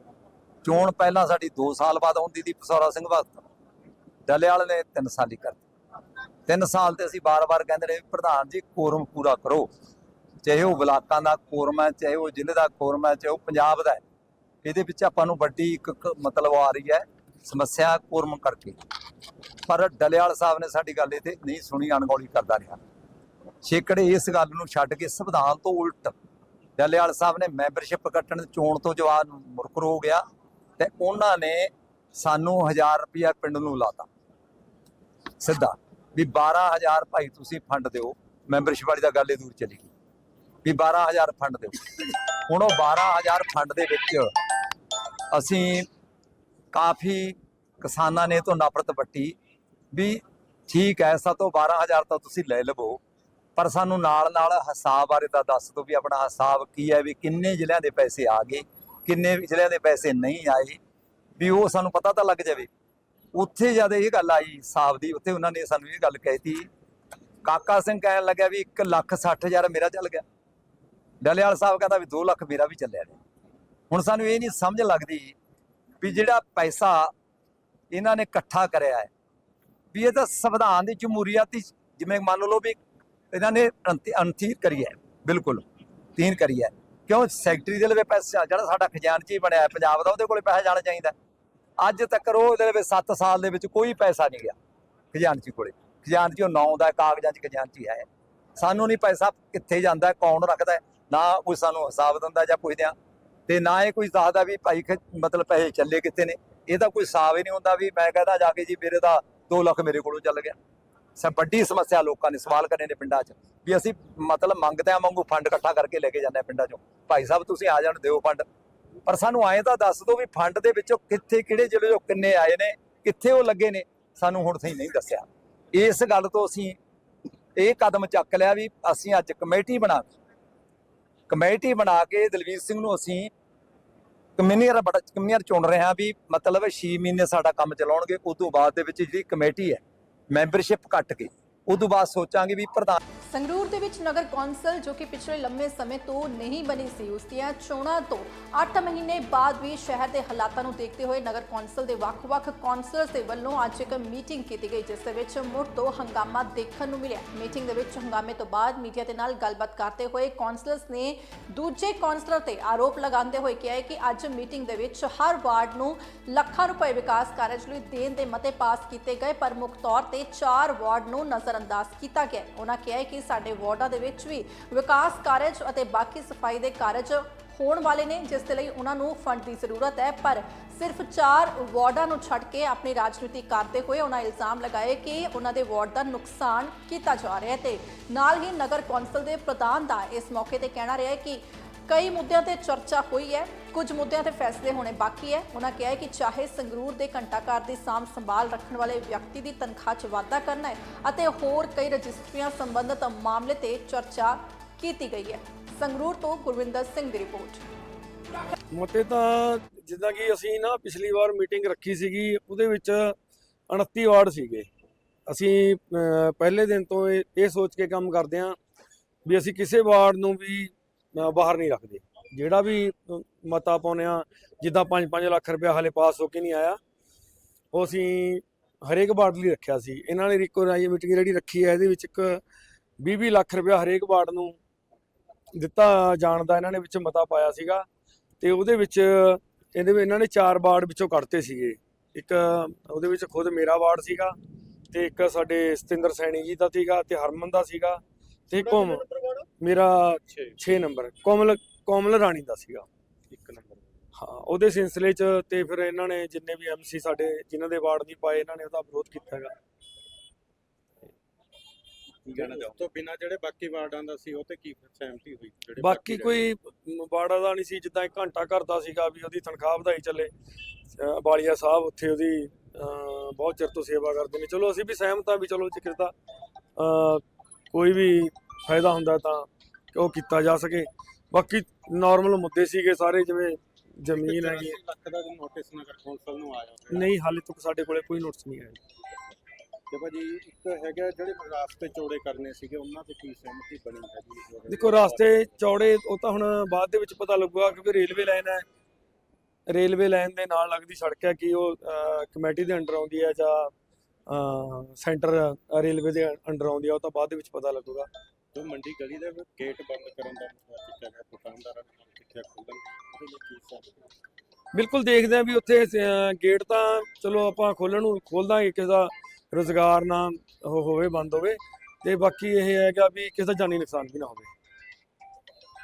ਚੋਣ ਪਹਿਲਾਂ ਸਾਡੀ 2 ਸਾਲ ਬਾਅਦ ਹੁੰਦੀ ਸੀ ਪਸੌਰਾ ਸਿੰਘ ਵਕਤ ਡੱਲੇਵਾਲ ਨੇ 3 ਸਾਲ ਹੀ ਕਰਤੀ। 3 ਸਾਲ ਤੇ ਅਸੀਂ ਬਾਰ-ਬਾਰ ਕਹਿੰਦੇ ਰਹੇ ਵੀ ਪ੍ਰਧਾਨ ਜੀ ਕੋਰਮ ਪੂਰਾ ਕਰੋ। ਚਾਹੇ ਉਹ ਬਲਾਕਾਂ ਦਾ ਕੋਰਮ ਹੈ, ਚਾਹੇ ਉਹ ਜ਼ਿਲ੍ਹੇ ਦਾ ਕੋਰਮ ਹੈ, ਚਾਹੇ ਉਹ ਪੰਜਾਬ ਦਾ ਇਹਦੇ ਵਿੱਚ ਆਪਾਂ ਨੂੰ ਵੱਡੀ ਇੱਕ ਮਤਲਬ ਆ ਰਹੀ ਹੈ। ਸਮੱਸਿਆ ਕੋਰਮ ਕਰਕੇ। ਪਰ ਡਲਿਆਲ ਸਾਹਿਬ ਨੇ ਸਾਡੀ ਗੱਲ ਇਹ ਤੇ ਨਹੀਂ ਸੁਣੀ, ਅਣਗੌਲੀ ਕਰਦਾ ਰਿਹਾ। ਛੇਕੜ ਇਸ ਗੱਲ ਨੂੰ ਛੱਡ ਕੇ ਸੰਵਿਧਾਨ ਤੋਂ ਉਲਟ ਡਲਿਆਲ ਸਾਹਿਬ ਨੇ ਮੈਂਬਰਸ਼ਿਪ ਕੱਟਣ ਚੋਣ ਤੋਂ ਜਵਾਬ ਮੁਰਕਰ ਹੋ ਗਿਆ ਤੇ ਉਹਨਾਂ ਨੇ ਸਾਨੂੰ 1000 ਰੁਪਇਆ ਪਿੰਡ ਨੂੰ ਲਾਤਾ। ਸਿੱਧਾ ਵੀ 12000 ਭਾਈ ਤੁਸੀਂ ਫੰਡ ਦਿਓ, ਮੈਂਬਰਸ਼ਿਪ ਵਾਲੀ ਦਾ ਗੱਲ ਇਹ ਦੂਰ ਚਲੀ ਗਈ। ਵੀ 12000 ਫੰਡ ਦਿਓ। ਹੁਣ ਉਹ 12000 ਫੰਡ ਦੇ ਵਿੱਚ ਅਸੀਂ ਕਾਫੀ ਕਿਸਾਨਾਂ ਨੇ ਇਹ ਤੋਂ ਨਫ਼ਰਤ ਵੱਟੀ ਵੀ ਠੀਕ ਹੈ ਸਾ ਤੋਂ 12000 ਤਾਂ ਤੁਸੀਂ ਲੈ ਲਵੋ। ਪਰ ਸਾਨੂੰ ਨਾਲ ਨਾਲ ਹਿਸਾਬ ਬਾਰੇ ਤਾਂ ਦੱਸ ਦਿਓ ਵੀ ਆਪਣਾ ਹਿਸਾਬ ਕੀ ਹੈ, ਵੀ ਕਿੰਨੇ ਜ਼ਿਲ੍ਹਿਆਂ ਦੇ ਪੈਸੇ ਆ ਗਏ, ਕਿੰਨੇ ਜ਼ਿਲ੍ਹਿਆਂ ਦੇ ਪੈਸੇ ਨਹੀਂ ਆਏ, ਵੀ ਉਹ ਸਾਨੂੰ ਪਤਾ ਤਾਂ ਲੱਗ ਜਾਵੇ। ਉੱਥੇ ਜਦ ਇਹ ਗੱਲ ਆਈ ਹਿਸਾਬ ਦੀ, ਉੱਥੇ ਉਹਨਾਂ ਨੇ ਸਾਨੂੰ ਇਹ ਗੱਲ ਕਹਿਤੀ ਕਾਕਾ ਸਿੰਘ ਕਹਿਣ ਲੱਗਿਆ ਵੀ 1 ਲੱਖ 60 ਹਜ਼ਾਰ ਮੇਰਾ ਚੱਲ ਗਿਆ। ਡਲਿਆਲ ਸਾਹਿਬ ਕਹਿੰਦਾ ਵੀ 2 ਲੱਖ ਮੇਰਾ ਵੀ ਚੱਲਿਆ ਨੇ ਹੁਣ ਸਾਨੂੰ ਇਹ ਨਹੀਂ ਸਮਝ ਲੱਗਦੀ ਵੀ ਜਿਹੜਾ ਪੈਸਾ ਇਹਨਾਂ ਨੇ ਇਕੱਠਾ ਕਰਿਆ ਹੈ ਵੀ ਇਹ ਤਾਂ ਸੰਵਿਧਾਨ ਦੀ ਜਮਹੂਰੀਅਤ ਦੀ ਜਿਵੇਂ ਮੰਨ ਲਓ ਵੀ ਇਹਨਾਂ ਨੇ ਅੰਤੀ- ਕਰੀ ਹੈ, ਬਿਲਕੁਲ, ਤੀਨ ਕਰੀ ਹੈ। ਕਿਉਂ? ਸੈਕਟਰੀ ਦੇ ਲਵੇ ਪੈਸਾ, ਜਿਹੜਾ ਸਾਡਾ ਖਜ਼ਾਨਚੀ ਬਣਿਆ, ਪੰਜਾਬ ਦਾ ਉਹਦੇ ਕੋਲੇ ਪੈਸਾ ਜਾਣਾ ਚਾਹੀਦਾ। ਅੱਜ ਤੱਕ ਉਹ ਉਹਦੇ ਲਵੇ 7 ਸਾਲ ਦੇ ਵਿੱਚ ਕੋਈ ਪੈਸਾ ਨਹੀਂ ਗਿਆ ਖਜ਼ਾਨਚੀ ਕੋਲੇ। ਖਜ਼ਾਨਚੀ ਉਹ ਨਾਂ ਦਾ ਕਾਗਜ਼ਾਂ 'ਚ ਖਜ਼ਾਨਚੀ ਹੈ ਸਾਨੂੰ ਨਹੀਂ ਪੈਸਾ ਕਿੱਥੇ ਜਾਂਦਾ ਕੌਣ ਰੱਖਦਾ ਨਾ ਕੋਈ ਸਾਨੂੰ ਹਿਸਾਬ ਦਿੰਦਾ ਜਾਂ ਪੁੱਛਦੇ ਆ ਤੇ ਨਾ ਇਹ ਕੋਈ ਦੱਸਦਾ ਵੀ ਭਾਈ ਮਤਲਬ ਪੈਸੇ ਚੱਲੇ ਕਿੱਥੇ ਨੇ। ਇਹਦਾ ਕੋਈ ਹਿਸਾਬ ਹੀ ਨਹੀਂ ਹੁੰਦਾ ਵੀ ਮੈਂ ਕਹਦਾ ਜਾ ਕੇ ਜੀ ਮੇਰੇ ਦਾ 2 ਲੱਖ ਮੇਰੇ ਕੋਲੋਂ ਚੱਲ ਗਿਆ। ਸਭ ਵੱਡੀ ਸਮੱਸਿਆ ਲੋਕਾਂ ਨੇ ਸਵਾਲ ਕਰੇ ਨੇ ਪਿੰਡਾਂ 'ਚ ਵੀ ਅਸੀਂ ਮਤਲਬ ਮੰਗਦਿਆਂ ਆ ਵਾਂਗੂ ਫੰਡ ਇਕੱਠਾ ਕਰਕੇ ਲੈ ਕੇ ਜਾਂਦੇ ਆ ਪਿੰਡਾਂ 'ਚੋਂ। ਭਾਈ ਸਾਹਿਬ, ਤੁਸੀਂ ਆ ਜਾਣ ਦਿਓ ਫੰਡ। ਪਰ ਸਾਨੂੰ ਐਂ ਤਾਂ ਦੱਸ ਦਿਓ ਵੀ ਫੰਡ ਦੇ ਵਿੱਚੋਂ ਕਿੱਥੇ, ਕਿਹੜੇ ਜ਼ਿਲ੍ਹੇ 'ਚੋਂ ਕਿੰਨੇ ਆਏ ਨੇ, ਕਿੱਥੇ ਉਹ ਲੱਗੇ ਨੇ, ਸਾਨੂੰ ਹੁਣ ਸਹੀ ਨਹੀਂ ਦੱਸਿਆ। ਇਸ ਗੱਲ ਤੋਂ ਅਸੀਂ ਇਹ ਕਦਮ ਚੱਕ ਲਿਆ ਵੀ ਅਸੀਂ ਅੱਜ ਕਮੇਟੀ ਬਣਾ ਕਮੇਟੀ ਬਣਾ ਕੇ ਦਲਵੀਰ ਸਿੰਘ ਨੂੰ ਅਸੀਂ ਕਮਿਊਨੀਅਰ ਬੜਾ ਕਮਿਊਨੀਅਰ ਚੁਣ ਰਹੇ ਹਾਂ ਵੀ ਮਤਲਬ 6 ਮਹੀਨੇ ਸਾਡਾ ਕੰਮ ਚਲਾਉਣਗੇ ਉਸ ਤੋਂ ਬਾਅਦ ਦੇ ਵਿੱਚ ਜਿਹੜੀ ਕਮੇਟੀ ਹੈ, ਮੈਂਬਰਸ਼ਿਪ ਕੱਟ ਗਈ ਉਸ ਤੋਂ ਬਾਅਦ ਸੋਚਾਂਗੇ ਵੀ ਪ੍ਰਧਾਨ ਸੰਗਰੂਰ ਦੇ ਵਿੱਚ ਨਗਰ ਕੌਂਸਲ, ਜੋ ਕਿ ਪਿਛਲੇ ਲੰਮੇ ਸਮੇਂ ਤੋਂ ਨਹੀਂ ਬਣੀ ਸੀ, ਉਸ ਦੀਆਂ ਚੋਣਾਂ ਤੋਂ 8 ਮਹੀਨੇ ਬਾਅਦ ਵੀ ਸ਼ਹਿਰ ਦੇ ਹਾਲਾਤਾਂ ਨੂੰ ਦੇਖਦੇ ਹੋਏ ਨਗਰ ਕੌਂਸਲ ਦੇ ਵੱਖ-ਵੱਖ ਕੌਂਸਲਰਸ ਦੇ ਵੱਲੋਂ ਅੱਜ ਇੱਕ ਮੀਟਿੰਗ ਕੀਤੀ ਗਈ, ਜਿਸ ਦੇ ਵਿੱਚ ਮੁੜ ਤੋਂ ਹੰਗਾਮਾ ਦੇਖਣ ਨੂੰ ਮਿਲਿਆ ਮੀਟਿੰਗ ਦੇ ਵਿੱਚ ਹੰਗਾਮੇ ਤੋਂ ਬਾਅਦ ਮੀਡੀਆ ਦੇ ਨਾਲ ਗੱਲਬਾਤ ਕਰਦੇ ਹੋਏ ਕੌਂਸਲਰਸ ਨੇ ਦੂਜੇ ਕੌਂਸਲਰ ਤੇ ਆਰੋਪ ਲਗਾਉਂਦੇ ਹੋਏ ਕਿਹਾ ਹੈ ਕਿ ਅੱਜ ਮੀਟਿੰਗ ਦੇ ਵਿੱਚ ਹਰ ਵਾਰਡ ਨੂੰ ਲੱਖਾਂ ਰੁਪਏ ਵਿਕਾਸ ਕਾਰਜ ਲਈ ਦੇਣ ਦੇ ਮਤੇ ਪਾਸ ਕੀਤੇ ਗਏ, ਪਰ ਮੁੱਖ ਤੌਰ ਤੇ 4 ਵਾਰਡ ਨੂੰ ਨਜ਼ਰਅੰਦਾਜ਼ ਕੀਤਾ ਗਿਆ ਹੈ। ਉਹਨਾਂ ਕਿਹਾ ਹੈ ਕਿ ਸਾਡੇ ਵਾਰਡਾਂ ਦੇ ਵਿੱਚ ਵੀ ਵਿਕਾਸ ਕਾਰਜ ਅਤੇ ਬਾਕੀ ਸਫ਼ਾਈ ਦੇ ਕਾਰਜ ਹੋਣ ਵਾਲੇ ਨੇ, ਜਿਸ ਦੇ ਲਈ ਉਹਨਾਂ ਨੂੰ ਫੰਡ ਦੀ ਜ਼ਰੂਰਤ ਹੈ। ਪਰ ਸਿਰਫ 4 ਵਾਰਡਾਂ ਨੂੰ ਛੱਡ ਕੇ ਆਪਣੀ ਰਾਜਨੀਤੀ ਕਰਦੇ ਹੋਏ ਉਹਨਾਂ ਇਲਜ਼ਾਮ ਲਗਾਏ ਕਿ ਉਹਨਾਂ ਦੇ ਵਾਰਡ ਦਾ ਨੁਕਸਾਨ ਕੀਤਾ ਜਾ ਰਿਹਾ ਹੈ ਤੇ ਨਾਲ ਹੀ ਨਗਰ ਕੌਂਸਲ ਦੇ ਪ੍ਰਧਾਨ ਦਾ ਇਸ ਮੌਕੇ ਤੇ ਕਹਿਣਾ ਰਿਹਾ ਕਿ ਕਈ ਮੁੱਦਿਆਂ ਤੇ ਚਰਚਾ ਹੋਈ ਹੈ, ਕੁਝ ਮੁੱਦਿਆਂ ਤੇ ਫੈਸਲੇ ਹੋਣੇ ਬਾਕੀ ਹੈ। ਉਹਨਾਂ ਕਿਹਾ ਹੈ ਕਿ ਚਾਹੇ ਸੰਗਰੂਰ ਦੇ ਘੰਟਾਘਰ ਦੀ ਸਾਂਭ ਸੰਭਾਲ ਰੱਖਣ ਵਾਲੇ ਵਿਅਕਤੀ ਦੀ ਤਨਖਾਹ 'ਚ ਵਾਧਾ ਕਰਨਾ ਹੈ ਅਤੇ ਹੋਰ ਕਈ ਰਜਿਸਟਰੀਆਂ ਸੰਬੰਧਤ ਮਾਮਲੇ ਤੇ ਚਰਚਾ ਕੀਤੀ ਗਈ ਹੈ। ਸੰਗਰੂਰ ਤੋਂ ਗੁਰਵਿੰਦਰ ਸਿੰਘ ਦੀ ਰਿਪੋਰਟ। ਮਤੇ ਤਾਂ ਜਿੱਦਾਂ ਕਿ ਅਸੀਂ ਨਾ ਪਿਛਲੀ ਵਾਰ ਮੀਟਿੰਗ ਰੱਖੀ ਸੀਗੀ, ਉਹਦੇ ਵਿੱਚ 29 ਵਾਰਡ ਸੀਗੇ। ਅਸੀਂ ਪਹਿਲੇ ਦਿਨ ਤੋਂ ਇਹ ਸੋਚ ਕੇ ਕੰਮ ਕਰਦੇ ਹਾਂ ਵੀ ਅਸੀਂ ਕਿਸੇ ਵਾਰਡ ਨੂੰ ਵੀ ਬਾਹਰ ਨਹੀਂ ਰੱਖਦੇ। ਜਿਹੜਾ ਵੀ ਮਤਾ ਪਾਉਂਦੇ ਆ ਜਿੱਦਾਂ 5-5 ਲੱਖ ਰੁਪਇਆ ਹਲੇ ਪਾਸ ਹੋ ਕੇ ਨਹੀਂ ਆਇਆ ਉਹ ਅਸੀਂ ਹਰੇਕ ਵਾਰਡ ਲਈ ਰੱਖਿਆ ਸੀ। ਇਹਨਾਂ ਨੇ ਰਿਕੋਰਾਈ ਮੀਟਿੰਗ ਜਿਹੜੀ ਰੱਖੀ ਹੈ ਇਹਦੇ ਵਿੱਚ ਇੱਕ 20-20 ਲੱਖ ਰੁਪਇਆ ਹਰੇਕ ਵਾਰਡ ਨੂੰ ਦਿੱਤਾ ਜਾਣ ਦਾ ਇਹਨਾਂ ਨੇ ਵਿੱਚ ਮਤਾ ਪਾਇਆ ਸੀਗਾ। ਤੇ ਉਹਦੇ ਵਿੱਚ ਇਹਦੇ ਵਿੱਚ ਇਹਨਾਂ ਨੇ ਚਾਰ ਵਾਰਡ ਵਿੱਚੋਂ ਕੱਢਤੇ ਸੀਗੇ। ਇੱਕ ਉਹਦੇ ਵਿੱਚ ਖੁਦ ਮੇਰਾ ਵਾਰਡ ਸੀਗਾ ਤੇ ਇੱਕ ਸਾਡੇ ਸਤਿੰਦਰ ਸੈਣੀ ਜੀ ਦਾ ਸੀਗਾ ਤੇ ਹਰਮਨ ਦਾ ਸੀਗਾ ਤੇ ਮੇਰਾ 6 ਨੰਬਰ ਕੋਮਲ ਕੋਮਲ ਰਾਣੀ ਦਾ ਸੀਗਾ। ਇੱਕ ਨੰਬਰ। ਹਾਂ ਉਹਦੇ ਸਿਲਸਿਲੇ 'ਚ ਤੇ ਫਿਰ ਇਹਨਾਂ ਨੇ ਜਿੰਨੇ ਵੀ ਐਮਸੀ ਸਾਡੇ ਜਿਨ੍ਹਾਂ ਦੇ ਵਾਰਡ ਨਹੀਂ ਪਾਏ ਇਹਨਾਂ ਨੇ ਉਹਦਾ ਵਿਰੋਧ ਕੀਤਾ ਹੈਗਾ। ਉਸ ਤੋਂ ਬਿਨਾ ਜਿਹੜੇ ਬਾਕੀ ਵਾਰਡਾਂ ਦਾ ਸੀ ਉਹ ਤੇ ਕੀ ਸਹਿਮਤੀ ਹੋਈ? ਜਿਹੜੇ ਬਾਕੀ ਰਹਿ ਕੋਈ ਵਾੜਾ ਦਾ ਨਹੀਂ ਸੀ ਜਿੱਦਾਂ ਇੱਕ ਘੰਟਾ ਘਰ ਦਾ ਸੀਗਾ ਵੀ ਉਹਦੀ ਤਨਖਾਹ ਵਧਾਈ ਚੱਲੇ। ਬਾਲੀਆ ਸਾਹਿਬ ਉੱਥੇ ਉਹਦੀ ਬਹੁਤ ਚਿਰ ਤੋਂ ਸੇਵਾ ਕਰਦੇ ਨੇ। ਚਲੋ ਅਸੀਂ ਵੀ ਸਹਿਮਤ ਹਾਂ ਵੀ ਚਲੋ ਜੇ ਕਿਸੇ ਦਾ ਕੋਈ ਵੀ ਫਾਇਦਾ ਹੁੰਦਾ ਤਾਂ ਉਹ ਕੀਤਾ ਜਾ ਸਕੇ। ਬਾਕੀ ਨਾਰਮਲ ਮੁੱਦੇ ਸੀਗੇ ਸਾਰੇ ਜਿਵੇਂ ਜ਼ਮੀਨ ਹੈਗੀ। ਹੈ। ਲੱਖ ਦਾ ਨੋਟਿਸ ਨਗਰ ਕੌਂਸਲ ਨੂੰ ਆਇਆ ਹੋਇਆ ਨਹੀਂ ਹਾਲੇ ਤੱਕ ਸਾਡੇ ਕੋਲੇ ਕੋਈ ਨੋਟਿਸ ਨਹੀਂ ਆਇਆ। ਤੇ ਭਾਜੀ ਇੱਕ ਹੈਗਾ ਜਿਹੜੇ ਰਾਸਤੇ ਚੌੜੇ ਕਰਨੇ ਸੀਗੇ ਉਹਨਾਂ ਤੇ ਕੀ ਸਹਿਮਤੀ ਬਣੀ ਹੈ ਜੀ? ਦੇਖੋ ਰਾਸਤੇ ਚੌੜੇ ਉਹ ਤਾਂ ਹੁਣ ਬਾਅਦ ਦੇ ਵਿੱਚ ਪਤਾ ਲੱਗੂਗਾ ਕਿਉਂਕਿ ਰੇਲਵੇ ਲਾਈਨ ਹੈ। ਰੇਲਵੇ ਲਾਈਨ ਦੇ ਨਾਲ ਲੱਗਦੀ ਸੜਕ ਹੈ ਕਿ ਉਹ ਕਮੇਟੀ ਦੇ ਅੰਡਰ ਆਉਂਦੀ ਹੈ ਜਾਂ ਸੈਂਟਰ ਰੇਲਵੇ ਦੇ ਅੰਡਰ ਆਉਂਦੀ ਹੈ ਉਹ ਤਾਂ ਬਾਅਦ ਦੇ ਵਿੱਚ ਪਤਾ ਲੱਗੂਗਾ। ਜੋ ਮੰਡੀ ਗਲੀ ਦੇ ਵਿੱਚ ਗੇਟ ਬੰਦ ਕਰਨ ਦਾ ਮਸਲਾ ਚੁੱਕਿਆ ਗਿਆ ਦੁਕਾਨਦਾਰਾਂ ਨੇ ਕੀਤੀ ਖੋਲ੍ਹਣ ਦੀ ਉਹਦੇ ਲਈ ਕੀ ਸਾਹਿਬ ਬਿਲਕੁਲ ਦੇਖਦੇ ਆ ਵੀ ਉੱਥੇ ਗੇਟ ਤਾਂ ਚਲੋ ਆਪਾਂ ਖੋਲਣ ਨੂੰ ਖੋਲ ਦਾਂਗੇ ਕਿਸੇ ਦਾ ਰੋਜ਼ਗਾਰ ਨਾ ਹੋਵੇ ਬੰਦ ਹੋਵੇ ਤੇ ਬਾਕੀ ਇਹ ਹੈਗਾ ਵੀ ਕਿਸੇ ਦਾ ਜਾਨੀ ਨੁਕਸਾਨ ਵੀ ਨਾ ਹੋਵੇ।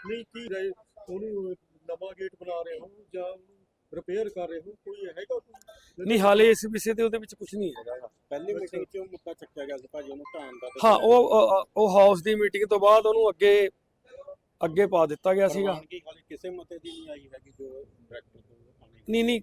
ਨਹੀਂ ਕੀ ਰਹੇ ਉਹਨੂੰ ਨਵਾਂ ਗੇਟ ਬਣਾ ਰਹੇ ਹੋ ਜਾਂ ਉਹਨੂੰ ਰਿਪੇਅਰ ਕਰ ਰਹੇ ਹੋ ਕੋਈ ਹੈਗਾ ਕੋਈ? ਨਹੀਂ ਹਾਲੇ ਇਸ ਵਿਸ਼ੇ ਤੇ ਉਹਦੇ ਵਿੱਚ ਕੁਝ ਨਹੀਂ ਹੈਗਾ ਗਾ। ਪਹਿਲੀ ਮੀਟਿੰਗ 'ਚ ਉਹ ਮੁੱਦਾ ਚੱਕਿਆ ਗਿਆ ਸੀ ਭਾਜੀ ਉਹਨੂੰ ਢਾਣ ਦਾ ਤੇ ਹਾਂ ਉਹ ਉਹ- ਉਹ ਹਾਊਸ ਦੀ ਮੀਟਿੰਗ ਤੋਂ ਬਾਅਦ ਉਹਨੂੰ ਅੱਗੇ ਅੱਗੇ ਪਾ ਦਿੱਤਾ ਗਿਆ ਸੀਗਾ ਪ੍ਰਵਾਨਗੀ ਹਾਲੇ ਕਿਸੇ ਮਤੇ ਦੀ ਨਹੀਂ ਆਈ ਹੈਗੀ ਜੋ ਡਾਇਰੈਕਟਰ ਤੋਂ ਨਹੀਂ ਨਹੀਂ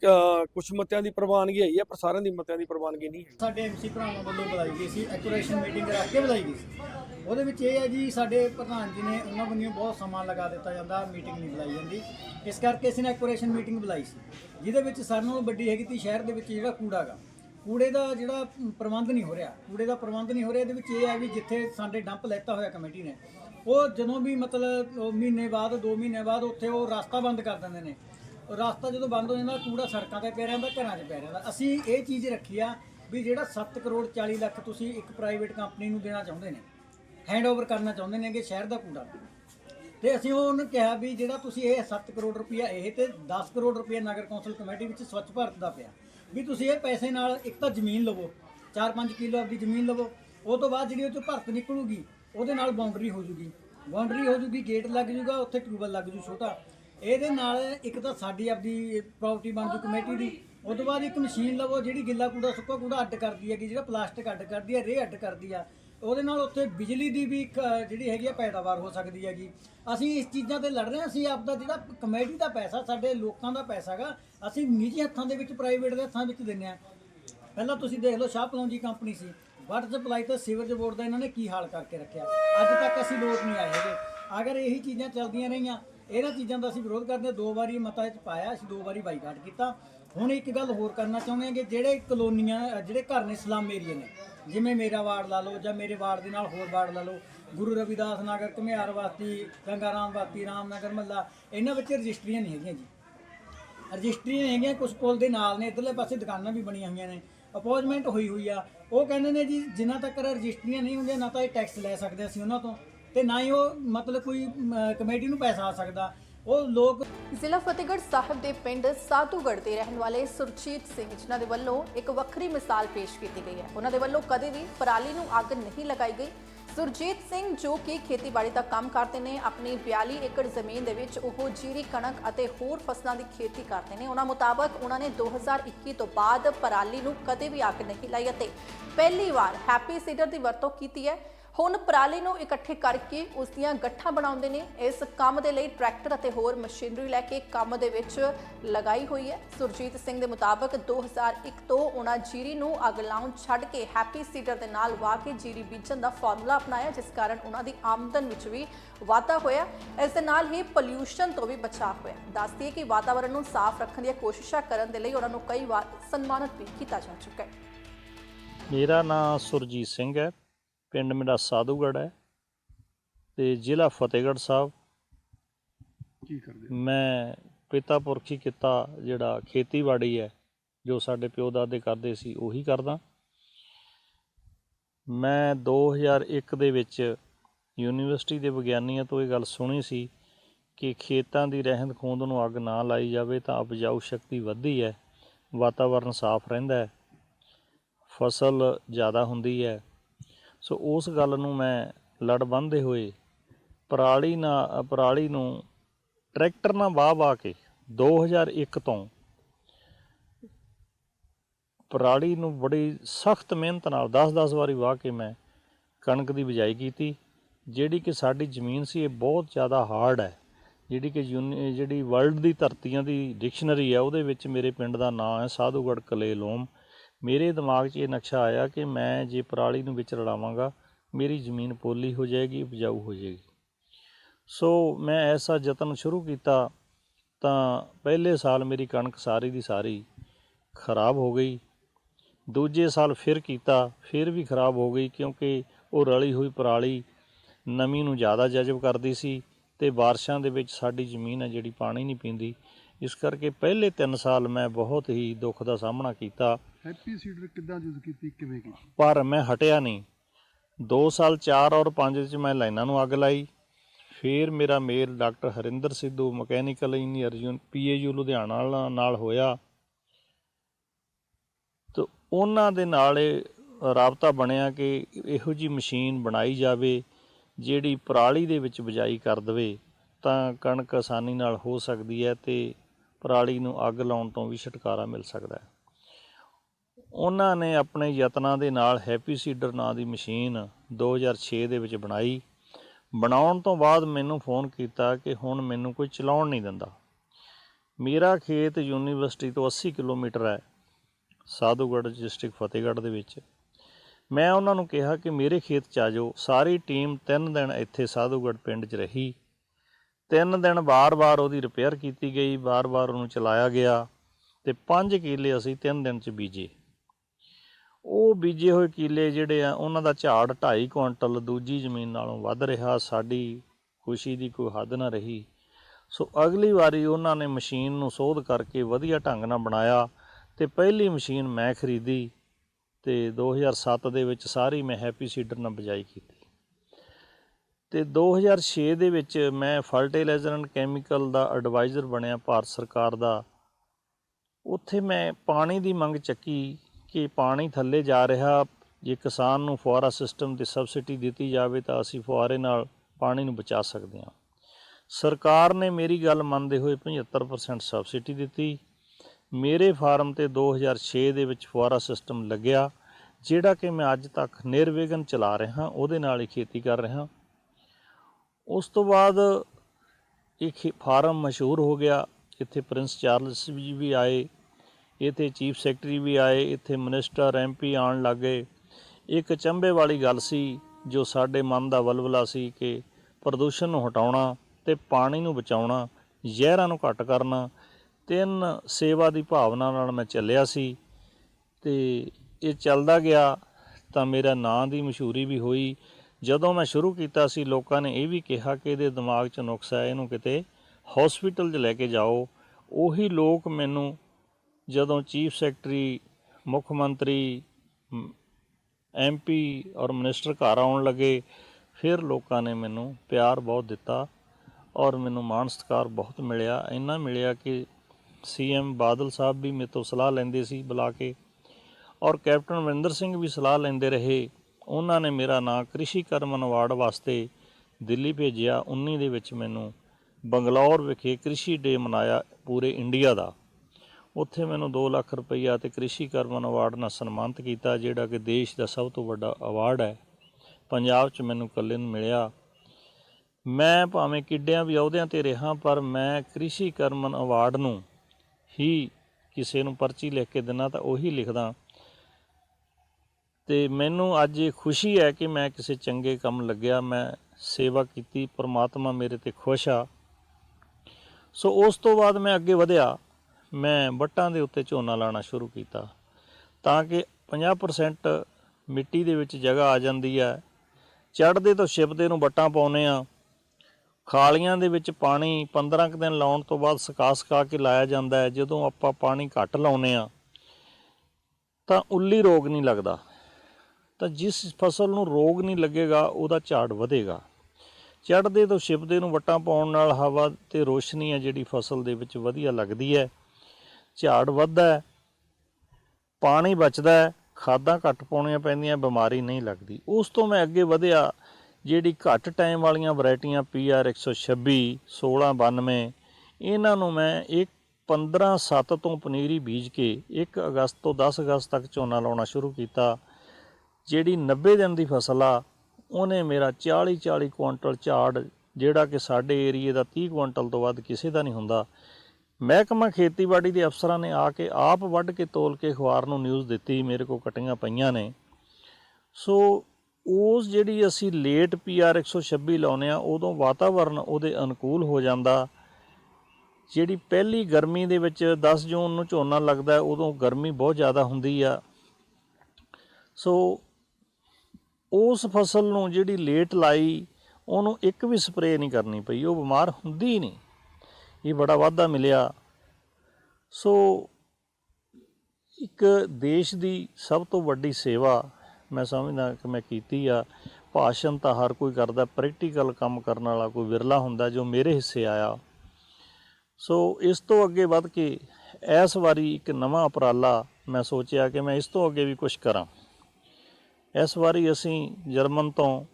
ਕੁਝ ਮਤਿਆਂ ਦੀ ਪ੍ਰਵਾਨਗੀ ਹੈ ਪਰ ਸਾਰਿਆਂ ਦੀ ਮਤਿਆਂ ਦੀ ਪ੍ਰਵਾਨਗੀ ਨਹੀਂ ਹੈ ਸਾਡੇ ਐਮਸੀ ਭਰਾਵਾਂ ਵੱਲੋਂ ਬੁਲਾਈ ਗਈ ਸੀ ਐਕੂਰੇਸ਼ਨ ਮੀਟਿੰਗ ਰੱਖ ਕੇ ਬੁਲਾਈ ਗਈ ਸੀ। ਉਹਦੇ ਵਿੱਚ ਇਹ ਹੈ ਜੀ, ਸਾਡੇ ਪ੍ਰਧਾਨ ਜੀ ਨੇ ਉਹਨਾਂ ਵੱਲੋਂ ਬਹੁਤ ਸਮਾਂ ਲਗਾ ਦਿੱਤਾ ਜਾਂਦਾ ਮੀਟਿੰਗ ਨਹੀਂ ਬੁਲਾਈ ਜਾਂਦੀ। ਇਸ ਕਰਕੇ ਅਸੀਂ ਨੇ ਐਕੂਰੇਸ਼ਨ ਮੀਟਿੰਗ ਬੁਲਾਈ ਸੀ, ਜਿਹਦੇ ਵਿੱਚ ਸਾਰਿਆਂ ਨਾਲੋਂ ਵੱਡੀ ਹੈਗੀ ਤੀ ਸ਼ਹਿਰ ਦੇ ਵਿੱਚ ਜਿਹੜਾ ਕੂੜਾ ਗਾ। ਕੂੜੇ ਦਾ ਜਿਹੜਾ ਪ੍ਰਬੰਧ ਨਹੀਂ ਹੋ ਰਿਹਾ, ਕੂੜੇ ਦਾ ਪ੍ਰਬੰਧ ਨਹੀਂ ਹੋ ਰਿਹਾ, ਇਹਦੇ ਵਿੱਚ ਇਹ ਹੈ ਵੀ ਜਿੱਥੇ ਸਾਡੇ ਡੰਪ ਲੈਤਾ ਹੋਇਆ ਕਮੇਟੀ ਨੇ, ਉਹ ਜਦੋਂ ਵੀ ਮਤਲਬ ਮਹੀਨੇ ਬਾਅਦ 2 ਮਹੀਨੇ ਬਾਅਦ ਉੱਥੇ ਉਹ ਰਸਤਾ ਬੰਦ ਕਰ ਦਿੰਦੇ ਨੇ। ਰਸਤਾ ਜਦੋਂ ਬੰਦ ਹੋ ਜਾਂਦਾ, ਕੂੜਾ ਸੜਕਾਂ ਤੇ ਪੈ ਰਹਿੰਦਾ, ਘਰਾਂ 'ਚ ਪੈ ਰਹਿੰਦਾ। ਅਸੀਂ ਇਹ ਚੀਜ਼ ਰੱਖੀ ਆ ਵੀ ਜਿਹੜਾ 7 ਕਰੋੜ 40 ਲੱਖ ਤੁਸੀਂ ਇੱਕ ਪ੍ਰਾਈਵੇਟ ਕੰਪਨੀ ਨੂੰ ਦੇਣਾ ਚਾਹੁੰਦੇ ਨੇ ਹੈਂਡਓਵਰ ਕਰਨਾ ਚਾਹੁੰਦੇ ਨੇ ਕਿ ਸ਼ਹਿਰ ਦਾ ਕੂੜਾ। ਤੇ ਅਸੀਂ ਉਹਨੂੰ ਕਿਹਾ ਵੀ ਜਿਹੜਾ ਤੁਸੀਂ ਇਹ 7 ਕਰੋੜ ਰੁਪਇਆ, ਇਹ ਤੇ 10 ਕਰੋੜ ਰੁਪਇਆ ਨਗਰ ਕੌਂਸਲ ਕਮੇਟੀ ਵਿੱਚ ਸਵੱਛ ਭਾਰਤ ਦਾ ਪਿਆ। ਵੀ ਤੁਸੀਂ ਇਹ ਪੈਸੇ ਨਾਲ ਇੱਕ ਤਾਂ ਜ਼ਮੀਨ ਲਵੋ 4-5 ਕਿਲੋ ਆਪਦੀ ਜ਼ਮੀਨ ਲਵੋ, ਉਹ ਤੋਂ ਬਾਅਦ ਜਿਹੜੀ ਉਹ ਚੋਂ ਭਰਤ ਨਿਕਲੂਗੀ, ਉਹਦੇ ਨਾਲ ਬਾਉਂਡਰੀ ਹੋ ਜੂਗੀ। ਬਾਉਂਡਰੀ ਹੋ ਜੂਗੀ ਗੇਟ ਲੱਗ ਜੂਗਾ, ਉੱਥੇ ਟਿਊਬਲ ਲੱਗ ਜੂ ਛੋਟਾ। ਇਹਦੇ ਨਾਲ ਇੱਕ ਤਾਂ ਸਾਡੀ ਆਪਦੀ ਪ੍ਰਾਪਰਟੀ ਬਣ ਜੂ ਕਮੇਟੀ ਦੀ ਉਹ ਤੋਂ ਬਾਅਦ ਇੱਕ ਮਸ਼ੀਨ ਲਵੋ ਜਿਹੜੀ ਗਿੱਲਾ ਕੂੜਾ, ਸੁੱਕਾ ਕੂੜਾ ਅੱਡ ਕਰਦੀ ਹੈਗੀ, ਜਿਹੜਾ ਪਲਾਸਟਿਕ ਅੱਡ ਕਰਦੀ ਹੈ ਰੇ ਅੱਡ ਕਰਦੀ ਆ। ਉਹਦੇ ਨਾਲ ਉੱਥੇ ਬਿਜਲੀ ਦੀ ਵੀ ਇੱਕ ਜਿਹੜੀ ਹੈਗੀ ਆ ਪੈਦਾਵਾਰ ਹੋ ਸਕਦੀ ਹੈਗੀ। ਅਸੀਂ ਇਸ ਚੀਜ਼ਾਂ ਤੇ ਲੜ ਰਹੇ ਹਾਂ, ਅਸੀਂ ਆਪਦਾ ਜਿਹੜਾ ਕਮੇਟੀ ਦਾ ਪੈਸਾ, ਸਾਡੇ ਲੋਕਾਂ ਦਾ ਪੈਸਾ ਹੈਗਾ, ਅਸੀਂ ਨਿੱਜੀ ਹੱਥਾਂ ਦੇ ਵਿੱਚ ਪ੍ਰਾਈਵੇਟ ਦੇ ਹੱਥਾਂ ਵਿੱਚ ਦਿੰਦੇ ਆ ਪਹਿਲਾਂ ਤੁਸੀਂ ਦੇਖ ਲਓ, ਸ਼ਾਹ ਪਲੌਂਜੀ ਕੰਪਨੀ ਸੀ। ਵਾਟਰ ਸਪਲਾਈ ਤੇ ਸੀਵਰੇਜ ਬੋਰਡ ਦਾ ਇਹਨਾਂ ਨੇ ਕੀ ਹਾਲ ਕਰਕੇ ਰੱਖਿਆ? ਅੱਜ ਤੱਕ ਅਸੀਂ ਲੋਟ ਨਹੀਂ ਆਏ ਹੈਗੇ। ਅਗਰ ਇਹੀ ਚੀਜ਼ਾਂ ਚੱਲਦੀਆਂ ਰਹੀਆਂ ਇਹਨਾਂ ਚੀਜ਼ਾਂ ਦਾ ਅਸੀਂ ਵਿਰੋਧ ਕਰਦੇ ਹਾਂ। ਦੋ ਵਾਰੀ ਮਤਾ ਇਹ 'ਚ ਪਾਇਆ ਅਸੀਂ ਦੋ ਵਾਰੀ ਬਾਈਕਾਟ ਕੀਤਾ। ਹੁਣ ਇੱਕ ਗੱਲ ਹੋਰ ਕਰਨਾ ਚਾਹੁੰਦੇ ਹਾਂ ਕਿ ਜਿਹੜੇ ਕਲੋਨੀਆਂ ਅ, ਜਿਹੜੇ ਘਰ ਨੇ ਸਲਮ ਏਰੀਏ ਨੇ ਜਿਵੇਂ ਮੇਰਾ ਵਾਰਡ ਲਾ ਲਓ ਜਾਂ ਮੇਰੇ ਵਾਰਡ ਦੇ ਨਾਲ ਹੋਰ ਵਾਰਡ ਲਾ ਲਓ ਗੁਰੂ ਰਵਿਦਾਸ ਨਗਰ ਘੁਮਿਆਰ ਵਾਸਤੀ ਗੰਗਾਰਾਮ ਵਾਸੀ ਰਾਮਨਗਰ ਮੱਲਾ ਇਹਨਾਂ ਵਿੱਚ ਰਜਿਸਟਰੀਆਂ ਨਹੀਂ ਹੈਗੀਆਂ ਜੀ। ਰਜਿਸਟਰੀਆਂ ਹੈਗੀਆਂ ਕੁਝ ਪੁਲ ਦੇ ਨਾਲ ਨੇ ਇਧਰਲੇ ਪਾਸੇ ਦੁਕਾਨਾਂ ਵੀ ਬਣੀਆਂ ਹੋਈਆਂ ਨੇ ਅਪੋਇੰਟਮੈਂਟ ਹੋਈ ਹੋਈ ਆ। ਉਹ ਕਹਿੰਦੇ ਨੇ ਜੀ ਜਿੰਨਾ ਤੱਕ ਰਜਿਸਟਰੀਆਂ ਨਹੀਂ ਹੁੰਦੀਆਂ ਨਾ ਤਾਂ ਇਹ ਟੈਕਸ ਲੈ ਸਕਦੇ ਅਸੀਂ ਉਹਨਾਂ ਤੋਂ। ਤੇ ਨਾ ਹੀ ਉਹ ਮਤਲਬ ਕੋਈ ਕਮੇਟੀ ਨੂੰ ਪੈਸਾ ਆ ਸਕਦਾ। ਉਹ ਲੋਕ ਜ਼ਿਲ੍ਹਾ ਫਤਿਹਗੜ੍ਹ ਸਾਹਿਬ ਦੇ ਪਿੰਡ ਸਾਧੂਗੜ੍ਹ ਦੇ ਰਹਿਣ ਵਾਲੇ ਸੁਰਜੀਤ ਸਿੰਘ, ਜਿਨ੍ਹਾਂ ਦੇ ਵੱਲੋਂ ਇੱਕ ਵੱਖਰੀ ਮਿਸਾਲ ਪੇਸ਼ ਕੀਤੀ ਗਈ ਹੈ। ਉਹਨਾਂ ਦੇ ਵੱਲੋਂ ਕਦੇ ਵੀ ਪਰਾਲੀ ਨੂੰ ਅੱਗ ਨਹੀਂ ਲਗਾਈ ਗਈ। ਸੁਰਜੀਤ ਸਿੰਘ, ਜੋ ਕਿ ਖੇਤੀਬਾੜੀ ਦਾ ਕੰਮ ਕਰਦੇ ਨੇ, ਆਪਣੀ 42 ਏਕੜ ਜ਼ਮੀਨ ਦੇ ਵਿੱਚ ਉਹ ਜੀਰੀ ਕਣਕ ਅਤੇ ਹੋਰ ਫਸਲਾਂ ਦੀ ਖੇਤੀ ਕਰਦੇ ਨੇ। ਉਹਨਾਂ ਮੁਤਾਬਕ ਉਹਨਾਂ ਨੇ 2021 ਤੋਂ ਬਾਅਦ ਪਰਾਲੀ ਨੂੰ ਕਦੇ ਵੀ ਅੱਗ ਨਹੀਂ ਲਾਈ ਅਤੇ ਪਹਿਲੀ ਵਾਰ ਹੈਪੀ ਸੀਡਰ ਦੀ ਵਰਤੋਂ ਕੀਤੀ ਹੈ। ਹੁਣ ਪਰਾਲੀ ਨੂੰ ਇਕੱਠੇ ਕਰਕੇ ਉਸ ਦੀਆਂ ਗੱਠਾਂ ਬਣਾਉਂਦੇ ਨੇ। ਇਸ ਕੰਮ ਦੇ ਲਈ ਟਰੈਕਟਰ ਅਤੇ ਹੋਰ ਮਸ਼ੀਨਰੀ ਲੈ ਕੇ ਕੰਮ ਦੇ ਵਿੱਚ ਲਗਾਈ ਹੋਈ ਹੈ। ਸੁਰਜੀਤ ਸਿੰਘ ਦੇ ਮੁਤਾਬਕ 2001 ਤੋਂ ਉਹਨਾਂ ਜੀਰੀ ਨੂੰ ਅੱਗ ਲਾਉਣ ਛੱਡ ਕੇ ਹੈਪੀ ਸੀਡਰ ਦੇ ਨਾਲ ਵਾਹ ਕੇ ਜੀਰੀ ਬੀਜਣ ਦਾ ਫਾਰਮੂਲਾ ਅਪਣਾਇਆ, ਜਿਸ ਕਾਰਨ ਉਹਨਾਂ ਦੀ ਆਮਦਨ ਵਿੱਚ ਵੀ ਵਾਧਾ ਹੋਇਆ। ਇਸ ਦੇ ਨਾਲ ਹੀ ਪੋਲਿਊਸ਼ਨ ਤੋਂ ਵੀ ਬਚਾਅ ਹੋਇਆ। ਦੱਸਦੀ ਹੈ ਕਿ ਵਾਤਾਵਰਣ ਨੂੰ ਸਾਫ਼ ਰੱਖਣ ਦੀਆਂ ਕੋਸ਼ਿਸ਼ਾਂ ਕਰਨ ਦੇ ਲਈ ਉਹਨਾਂ ਨੂੰ ਕਈ ਵਾਰ ਸਨਮਾਨਿਤ ਵੀ ਕੀਤਾ ਜਾ ਚੁੱਕਾ ਹੈ। ਮੇਰਾ ਨਾਮ ਸੁਰਜੀਤ ਸਿੰਘ ਹੈ। ਪਿੰਡ ਮੇਰਾ ਸਾਧੂਗੜ੍ਹ ਹੈ ਤੇ ਜ਼ਿਲ੍ਹਾ ਫਤਿਹਗੜ੍ਹ ਸਾਹਿਬ। ਕੀ ਕਰਦੇ ਮੈਂ ਪਿਤਾ ਪੁਰਖੀ ਕੀਤਾ ਜਿਹੜਾ ਖੇਤੀਬਾੜੀ ਹੈ ਜੋ ਸਾਡੇ ਪਿਓ ਦਾਦੇ ਕਰਦੇ ਸੀ ਉਹੀ ਕਰਦਾ। ਮੈਂ 2001 ਦੇ ਵਿੱਚ ਯੂਨੀਵਰਸਿਟੀ ਦੇ ਵਿਗਿਆਨੀਆਂ ਤੋਂ ਇਹ ਗੱਲ ਸੁਣੀ ਸੀ ਕਿ ਖੇਤਾਂ ਦੀ ਰਹਿੰਦ ਖੂੰਹਦ ਨੂੰ ਅੱਗ ਨਾ ਲਾਈ ਜਾਵੇ ਤਾਂ ਉਪਜਾਊ ਸ਼ਕਤੀ ਵੱਧਦੀ ਹੈ ਵਾਤਾਵਰਣ ਸਾਫ਼ ਰਹਿੰਦਾ ਹੈ ਫਸਲ ਜ਼ਿਆਦਾ ਹੁੰਦੀ ਹੈ ਸੋ ਉਸ ਗੱਲ ਨੂੰ ਮੈਂ ਲੜ ਬੰਨ੍ਹਦੇ ਹੋਏ ਪਰਾਲੀ ਨਾਲ ਪਰਾਲੀ ਨੂੰ ਟਰੈਕਟਰ ਨਾਲ ਵਾਹ ਵਾਹ ਕੇ 2001 ਤੋਂ ਪਰਾਲੀ ਨੂੰ ਬੜੀ ਸਖਤ ਮਿਹਨਤ ਨਾਲ 10-10 ਵਾਰੀ ਵਾਹ ਕੇ ਮੈਂ ਕਣਕ ਦੀ ਬਿਜਾਈ ਕੀਤੀ, ਜਿਹੜੀ ਕਿ ਸਾਡੀ ਜ਼ਮੀਨ ਸੀ, ਇਹ ਬਹੁਤ ਜ਼ਿਆਦਾ ਹਾਰਡ ਹੈ। ਜਿਹੜੀ ਕਿ ਯੂਨੀ- ਜਿਹੜੀ ਵਰਲਡ ਦੀ ਧਰਤੀਆਂ ਦੀ ਡਿਕਸ਼ਨਰੀ ਹੈ, ਉਹਦੇ ਵਿੱਚ ਮੇਰੇ ਪਿੰਡ ਦਾ ਨਾਮ ਹੈ, ਸਾਧੂਗੜ੍ਹ ਕਲੇਲੋਮ। ਮੇਰੇ ਦਿਮਾਗ 'ਚ ਇਹ ਨਕਸ਼ਾ ਆਇਆ ਕਿ ਮੈਂ ਜੇ ਪਰਾਲੀ ਨੂੰ ਵਿੱਚ ਰਲਾਵਾਂਗਾ, ਮੇਰੀ ਜ਼ਮੀਨ ਪੋਲੀ ਹੋ ਜਾਏਗੀ, ਉਪਜਾਊ ਹੋ ਜਾਏਗੀ। ਸੋ ਮੈਂ ਐਸਾ ਯਤਨ ਸ਼ੁਰੂ ਕੀਤਾ ਤਾਂ ਪਹਿਲੇ ਸਾਲ ਮੇਰੀ ਕਣਕ ਸਾਰੀ ਦੀ ਸਾਰੀ ਖਰਾਬ ਹੋ ਗਈ। ਦੂਜੇ ਸਾਲ ਫਿਰ ਕੀਤਾ, ਫਿਰ ਵੀ ਖਰਾਬ ਹੋ ਗਈ ਕਿਉਂਕਿ ਉਹ ਰਲੀ ਹੋਈ ਪਰਾਲੀ ਨਮੀ ਨੂੰ ਜ਼ਿਆਦਾ ਜਜ਼ਬ ਕਰਦੀ ਸੀ ਤੇ ਬਾਰਿਸ਼ਾਂ ਦੇ ਵਿੱਚ ਸਾਡੀ ਜ਼ਮੀਨ ਹੈ ਜਿਹੜੀ ਪਾਣੀ ਨਹੀਂ ਪੀਂਦੀ। ਇਸ ਕਰਕੇ ਪਹਿਲੇ 3 ਸਾਲ ਮੈਂ ਬਹੁਤ ਹੀ ਦੁੱਖ ਦਾ ਸਾਹਮਣਾ ਕੀਤਾ ਹੈਪੀ ਸੀਡਰ ਕਿੱਦਾਂ ਯੂਜ਼ ਕੀਤੀ, ਕਿਵੇਂ ਕੀਤੀ? ਪਰ ਮੈਂ ਹਟਿਆ ਨਹੀਂ। 2 ਸਾਲ 4 ਔਰ 5 ਚ ਮੈਂ ਲਾਈਨਾਂ ਨੂੰ ਅੱਗ ਲਾਈ। ਫਿਰ ਮੇਰਾ ਮੇਲ doctor Harinder Sidhu, mechanical engineer ਯੂਨ PAU Ludhiana ਨਾਲ- ਹੋਇਆ। ਤੇ ਉਹਨਾਂ ਦੇ ਨਾਲ ਇਹ ਰਾਬਤਾ ਬਣਿਆ ਕਿ ਇਹੋ ਜੀ ਮਸ਼ੀਨ ਬਣਾਈ ਜਾਵੇ, ਜਿਹੜੀ ਪਰਾਲੀ ਦੇ ਵਿੱਚ ਬਿਜਾਈ ਕਰ ਦਵੇ, ਤਾਂ ਕਣਕ ਆਸਾਨੀ ਨਾਲ ਹੋ ਸਕਦੀ ਹੈ ਤੇ ਪਰਾਲੀ ਨੂੰ ਅੱਗ ਲਾਉਣ ਤੋਂ ਵੀ ਛੁਟਕਾਰਾ ਮਿਲ ਸਕਦਾ ਹੈ। ਉਹਨਾਂ ਨੇ ਆਪਣੇ ਯਤਨਾਂ ਦੇ ਨਾਲ ਹੈਪੀ ਸੀਡਰ ਨਾਂ ਦੀ ਮਸ਼ੀਨ 2006 ਦੇ ਵਿੱਚ ਬਣਾਈ। ਬਣਾਉਣ ਤੋਂ ਬਾਅਦ ਮੈਨੂੰ ਫੋਨ ਕੀਤਾ ਕਿ ਹੁਣ ਮੈਨੂੰ ਕੋਈ ਚਲਾਉਣ ਨਹੀਂ ਦਿੰਦਾ। ਮੇਰਾ ਖੇਤ ਯੂਨੀਵਰਸਿਟੀ ਤੋਂ 80 ਕਿਲੋਮੀਟਰ ਹੈ, ਸਾਧੂਗੜ੍ਹ ਡਿਸਟ੍ਰਿਕਟ ਫਤਿਹਗੜ੍ਹ ਦੇ ਵਿੱਚ। ਮੈਂ ਉਹਨਾਂ ਨੂੰ ਕਿਹਾ ਕਿ ਮੇਰੇ ਖੇਤ ਚ ਆ ਜਾਓ। ਸਾਰੀ ਟੀਮ ਤਿੰਨ ਦਿਨ ਇੱਥੇ ਸਾਧੂਗੜ੍ਹ ਪਿੰਡ 'ਚ ਰਹੀ। ਤਿੰਨ ਦਿਨ ਬਾਰ-ਬਾਰ ਉਹਦੀ ਰਿਪੇਅਰ ਕੀਤੀ ਗਈ ਬਾਰ-ਬਾਰ ਉਹਨੂੰ ਚਲਾਇਆ ਗਿਆ ਤੇ 5 ਕਿੱਲੇ ਅਸੀਂ ਤਿੰਨ ਦਿਨ 'ਚ ਬੀਜੇ। ਉਹ ਬੀਜੇ ਹੋਏ ਕਿੱਲੇ ਜਿਹੜੇ ਆ, ਉਹਨਾਂ ਦਾ ਝਾੜ 2.5 ਕੁਇੰਟਲ ਦੂਜੀ ਜ਼ਮੀਨ ਨਾਲੋਂ ਵੱਧ ਰਿਹਾ। ਸਾਡੀ ਖੁਸ਼ੀ ਦੀ ਕੋਈ ਹੱਦ ਨਾ ਰਹੀ। ਸੋ ਅਗਲੀ ਵਾਰੀ ਉਹਨਾਂ ਨੇ ਮਸ਼ੀਨ ਨੂੰ ਸੋਧ ਕਰਕੇ ਵਧੀਆ ਢੰਗ ਨਾਲ ਬਣਾਇਆ ਤੇ ਪਹਿਲੀ ਮਸ਼ੀਨ ਮੈਂ ਖਰੀਦੀ ਤੇ 2007 ਦੇ ਵਿੱਚ ਸਾਰੀ ਮੈਂ ਹੈਪੀ ਸੀਡਰ ਨਾਲ ਬਜਾਈ ਕੀਤੀ। ਤੇ 2006 ਦੇ ਵਿੱਚ ਮੈਂ ਫਰਟੀਲਾਈਜ਼ਰ ਐਂਡ ਕੈਮੀਕਲ ਦਾ ਐਡਵਾਈਜ਼ਰ ਬਣਿਆ ਭਾਰਤ ਸਰਕਾਰ ਦਾ। ਉੱਥੇ ਮੈਂ ਪਾਣੀ ਦੀ ਮੰਗ ਚੱਕੀ ਕਿ ਪਾਣੀ ਥੱਲੇ ਜਾ ਰਿਹਾ, ਜੇ ਕਿਸਾਨ ਨੂੰ ਫੁਆਰਾ ਸਿਸਟਮ ਤੇ ਸਬਸਿਡੀ ਦਿੱਤੀ ਜਾਵੇ ਤਾਂ ਅਸੀਂ ਫੁਆਰੇ ਨਾਲ ਪਾਣੀ ਨੂੰ ਬਚਾ ਸਕਦੇ ਹਾਂ। ਸਰਕਾਰ ਨੇ ਮੇਰੀ ਗੱਲ ਮੰਨਦੇ ਹੋਏ 75% ਸਬਸਿਡੀ ਦਿੱਤੀ। ਮੇਰੇ ਫਾਰਮ ਤੇ 2006 ਦੇ ਵਿੱਚ ਫੁਆਰਾ ਸਿਸਟਮ ਲੱਗਿਆ, ਜਿਹੜਾ ਕਿ ਮੈਂ ਅੱਜ ਤੱਕ ਨਿਰਵਿਘਨ ਚਲਾ ਰਿਹਾ, ਉਹਦੇ ਨਾਲ ਹੀ ਖੇਤੀ ਕਰ ਰਿਹਾ। ਉਸ ਤੋਂ ਬਾਅਦ ਇਹ ਖੇ- ਫਾਰਮ ਮਸ਼ਹੂਰ ਹੋ ਗਿਆ। ਇੱਥੇ ਪ੍ਰਿੰਸ ਚਾਰਲਸ ਜੀ ਵੀ ਆਏ। ਇੱਥੇ ਚੀਫ ਸੈਕਟਰੀ ਵੀ ਆਏ, ਇੱਥੇ ਮਿਨਿਸਟਰ ਐਮਪੀ ਆਉਣ ਲੱਗੇ। ਇੱਕ ਚੰਬੇ ਵਾਲੀ ਗੱਲ ਸੀ, ਜੋ ਸਾਡੇ ਮਨ ਦਾ ਵਲਵਲਾ ਸੀ ਕਿ ਪ੍ਰਦੂਸ਼ਣ ਨੂੰ ਹਟਾਉਣਾ ਤੇ ਪਾਣੀ ਨੂੰ ਬਚਾਉਣਾ, ਜ਼ਹਿਰਾਂ ਨੂੰ ਘੱਟ ਕਰਨਾ, ਤਿੰਨ ਸੇਵਾ ਦੀ ਭਾਵਨਾ ਨਾਲ ਮੈਂ ਚੱਲਿਆ ਸੀ। ਤੇ ਇਹ ਚੱਲਦਾ ਗਿਆ, ਤਾਂ ਮੇਰਾ ਨਾਂ ਦੀ ਮਸ਼ਹੂਰੀ ਵੀ ਹੋਈ। ਜਦੋਂ ਮੈਂ ਸ਼ੁਰੂ ਕੀਤਾ ਸੀ, ਲੋਕਾਂ ਨੇ ਇਹ ਵੀ ਕਿਹਾ ਕਿ ਇਹਦੇ ਦਿਮਾਗ 'ਚ ਨੁਕਸ ਹੈ, ਇਹਨੂੰ ਕਿਤੇ ਹਸਪੀਟਲ 'ਚ ਲੈ ਕੇ ਜਾਓ। ਉਹੀ ਲੋਕ ਮੈਨੂੰ ਜਦੋਂ ਚੀਫ ਸੈਕਟਰੀ, ਮੁੱਖ ਮੰਤਰੀ ਐਮਪੀ ਔਰ ਮਿਨਿਸਟਰ ਘਰ ਆਉਣ ਲੱਗੇ, ਫਿਰ ਲੋਕਾਂ ਨੇ ਮੈਨੂੰ ਪਿਆਰ ਬਹੁਤ ਦਿੱਤਾ ਔਰ ਮੈਨੂੰ ਮਾਣ ਸਤਿਕਾਰ ਬਹੁਤ ਮਿਲਿਆ। ਇੰਨਾ ਮਿਲਿਆ ਕਿ ਸੀਐਮ ਬਾਦਲ ਸਾਹਿਬ ਵੀ ਮੇਰੇ ਤੋਂ ਸਲਾਹ ਲੈਂਦੇ ਸੀ ਬੁਲਾ ਕੇ ਔਰ ਕੈਪਟਨ ਅਮਰਿੰਦਰ ਸਿੰਘ ਵੀ ਸਲਾਹ ਲੈਂਦੇ ਰਹੇ। ਉਹਨਾਂ ਨੇ ਮੇਰਾ ਨਾਂ ਕ੍ਰਿਸ਼ੀ ਕਰਮਨ ਅਵਾਰਡ ਵਾਸਤੇ ਦਿੱਲੀ ਭੇਜਿਆ। 19 ਦੇ ਵਿੱਚ ਮੈਨੂੰ ਬੰਗਲੌਰ ਵਿਖੇ ਕ੍ਰਿਸ਼ੀ ਡੇ ਮਨਾਇਆ ਪੂਰੇ ਇੰਡੀਆ ਦਾ। ਉੱਥੇ ਮੈਨੂੰ 2 ਲੱਖ ਰੁਪਈਆ ਤੇ ਕ੍ਰਿਸ਼ੀ ਕਰਮਨ ਅਵਾਰਡ ਨਾਲ ਸਨਮਾਨਿਤ ਕੀਤਾ, ਜਿਹੜਾ ਕਿ ਦੇਸ਼ ਦਾ ਸਭ ਤੋਂ ਵੱਡਾ ਅਵਾਰਡ ਹੈ। ਪੰਜਾਬ 'ਚ ਮੈਨੂੰ ਇਕੱਲੇ ਨੂੰ ਮਿਲਿਆ। ਮੈਂ ਭਾਵੇਂ ਕਿੱਡਿਆਂ ਵੀ ਅਹੁਦਿਆਂ ਤੇ ਰਿਹਾ, ਪਰ ਮੈਂ ਕ੍ਰਿਸ਼ੀ ਕਰਮਨ ਅਵਾਰਡ ਨੂੰ ਹੀ ਕਿਸੇ ਨੂੰ ਪਰਚੀ ਲਿਖ ਕੇ ਦਿਨਾ ਤਾਂ ਉਹੀ ਲਿਖਦਾ। ਤੇ ਮੈਨੂੰ ਅੱਜ ਇਹ ਖੁਸ਼ੀ ਹੈ ਕਿ ਮੈਂ ਕਿਸੇ ਚੰਗੇ ਕੰਮ ਲੱਗਿਆ, ਮੈਂ ਸੇਵਾ ਕੀਤੀ, ਪ੍ਰਮਾਤਮਾ ਮੇਰੇ ਤੇ ਖੁਸ਼ ਆ। ਸੋ ਉਸ ਤੋਂ ਬਾਅਦ ਮੈਂ ਅੱਗੇ ਵਧਿਆ। ਮੈਂ ਵੱਟਾਂ ਦੇ ਉੱਤੇ ਝੋਨਾ ਲਾਣਾ ਸ਼ੁਰੂ ਕੀਤਾ ਤਾਂ ਕਿ 50% ਮਿੱਟੀ ਦੇ ਵਿੱਚ ਜਗ੍ਹਾ ਆ ਜਾਂਦੀ ਹੈ। ਚੜ੍ਹਦੇ ਤੋਂ ਛਿਪਦੇ ਨੂੰ ਵੱਟਾਂ ਪਾਉਨੇ ਆ ਖਾਲੀਆਂ ਦੇ ਵਿੱਚ ਪਾਣੀ 15 ਕੁ ਦਿਨ ਲਾਉਣ ਤੋਂ ਬਾਅਦ ਸੁਕਾ ਸਕਾ ਕੇ ਲਾਇਆ ਜਾਂਦਾ ਹੈ। ਜਦੋਂ ਆਪਾਂ ਪਾਣੀ ਘੱਟ ਲਾਉਨੇ ਆ ਤਾਂ ਉੱਲੀ ਰੋਗ ਨਹੀਂ ਲੱਗਦਾ। ਤਾਂ ਜਿਸ ਫਸਲ ਨੂੰ ਰੋਗ ਨਹੀਂ ਲੱਗੇਗਾ, ਉਹਦਾ ਝਾੜ ਵਧੇਗਾ। ਚੜ੍ਹਦੇ ਤੋਂ ਛਿਪਦੇ ਨੂੰ ਵੱਟਾਂ ਪਾਉਣ ਨਾਲ ਹਵਾ ਤੇ ਰੋਸ਼ਨੀ ਹੈ ਜਿਹੜੀ ਫਸਲ ਦੇ ਵਿੱਚ ਵਧੀਆ ਲੱਗਦੀ ਹੈ। ਝਾੜ ਵੱਧਦਾ ਹੈ, ਪਾਣੀ ਬਚਦਾ ਹੈ, ਖਾਦਾਂ ਘੱਟ ਪਾਉਣੀਆਂ ਪੈਂਦੀਆਂ, ਬਿਮਾਰੀ ਨਹੀਂ ਲੱਗਦੀ। ਉਸ ਤੋਂ ਮੈਂ ਅੱਗੇ ਵਧਿਆ, ਜਿਹੜੀ ਘੱਟ ਟਾਈਮ ਵਾਲੀਆਂ ਵੈਰਾਈਟੀਆਂ PR 126 1692 ਇਹਨਾਂ ਨੂੰ ਮੈਂ ਇੱਕ 15 7 ਤੋਂ ਪਨੀਰੀ ਬੀਜ ਕੇ 1 ਅਗਸਤ ਤੋਂ 10 ਅਗਸਤ ਤੱਕ ਝੋਨਾ ਲਾਉਣਾ ਸ਼ੁਰੂ ਕੀਤਾ। ਜਿਹੜੀ 90 ਦਿਨ ਦੀ ਫਸਲ ਆ, ਉਹਨੇ ਮੇਰਾ 40 40 ਕੁਇੰਟਲ ਝਾੜ, ਜਿਹੜਾ ਕਿ ਸਾਡੇ ਏਰੀਏ ਦਾ 30 ਕੁਇੰਟਲ ਤੋਂ ਵੱਧ ਕਿਸੇ ਦਾ ਨਹੀਂ ਹੁੰਦਾ। ਮਹਿਕਮਾ ਖੇਤੀਬਾੜੀ ਦੇ ਅਫਸਰਾਂ ਨੇ ਆ ਕੇ ਆਪ ਵੱਢ ਕੇ ਤੋਲ ਕੇ ਅਖਬਾਰ ਨੂੰ ਨਿਊਜ਼ ਦਿੱਤੀ, ਮੇਰੇ ਕੋਲ ਕਟੀਆਂ ਪਈਆਂ ਨੇ। ਸੋ ਉਸ ਜਿਹੜੀ ਅਸੀਂ ਲੇਟ ਪੀਆਰ 126 ਲਾਉਨੇ ਆ ਉਦੋਂ ਵਾਤਾਵਰਨ ਉਹਦੇ ਅਨੁਕੂਲ ਹੋ ਜਾਂਦਾ। ਜਿਹੜੀ ਪਹਿਲੀ ਗਰਮੀ ਦੇ ਵਿੱਚ 10 ਜੂਨ ਨੂੰ ਝੋਨਾ ਲੱਗਦਾ, ਉਦੋਂ ਗਰਮੀ ਬਹੁਤ ਜ਼ਿਆਦਾ ਹੁੰਦੀ ਆ। ਸੋ ਉਸ ਫਸਲ ਨੂੰ ਜਿਹੜੀ ਲੇਟ ਲਾਈ, ਉਹਨੂੰ ਇੱਕ ਵੀ ਸਪਰੇਅ ਨਹੀਂ ਕਰਨੀ ਪਈ, ਉਹ ਬਿਮਾਰ ਹੁੰਦੀ ਹੀ ਨਹੀਂ। ਇਹ ਬੜਾ ਵਾਧਾ ਮਿਲਿਆ। ਸੋ ਇੱਕ ਦੇਸ਼ ਦੀ ਸਭ ਤੋਂ ਵੱਡੀ ਸੇਵਾ ਮੈਂ ਸਮਝਦਾ ਕਿ ਮੈਂ ਕੀਤੀ ਆ। ਭਾਸ਼ਣ ਤਾਂ ਹਰ ਕੋਈ ਕਰਦਾ ਪ੍ਰੈਕਟੀਕਲ ਕੰਮ ਕਰਨ ਵਾਲਾ ਕੋਈ ਵਿਰਲਾ ਹੁੰਦਾ ਜੋ ਮੇਰੇ ਹਿੱਸੇ ਆਇਆ। ਸੋ ਇਸ ਤੋਂ ਅੱਗੇ ਵੱਧ ਕੇ ਇਸ ਵਾਰੀ ਇੱਕ ਨਵਾਂ ਉਪਰਾਲਾ ਮੈਂ ਸੋਚਿਆ ਕਿ ਮੈਂ ਇਸ ਤੋਂ ਅੱਗੇ ਵੀ ਕੁਝ ਕਰਾਂ। ਇਸ ਵਾਰੀ ਅਸੀਂ ਜਰਮਨ ਤੋਂ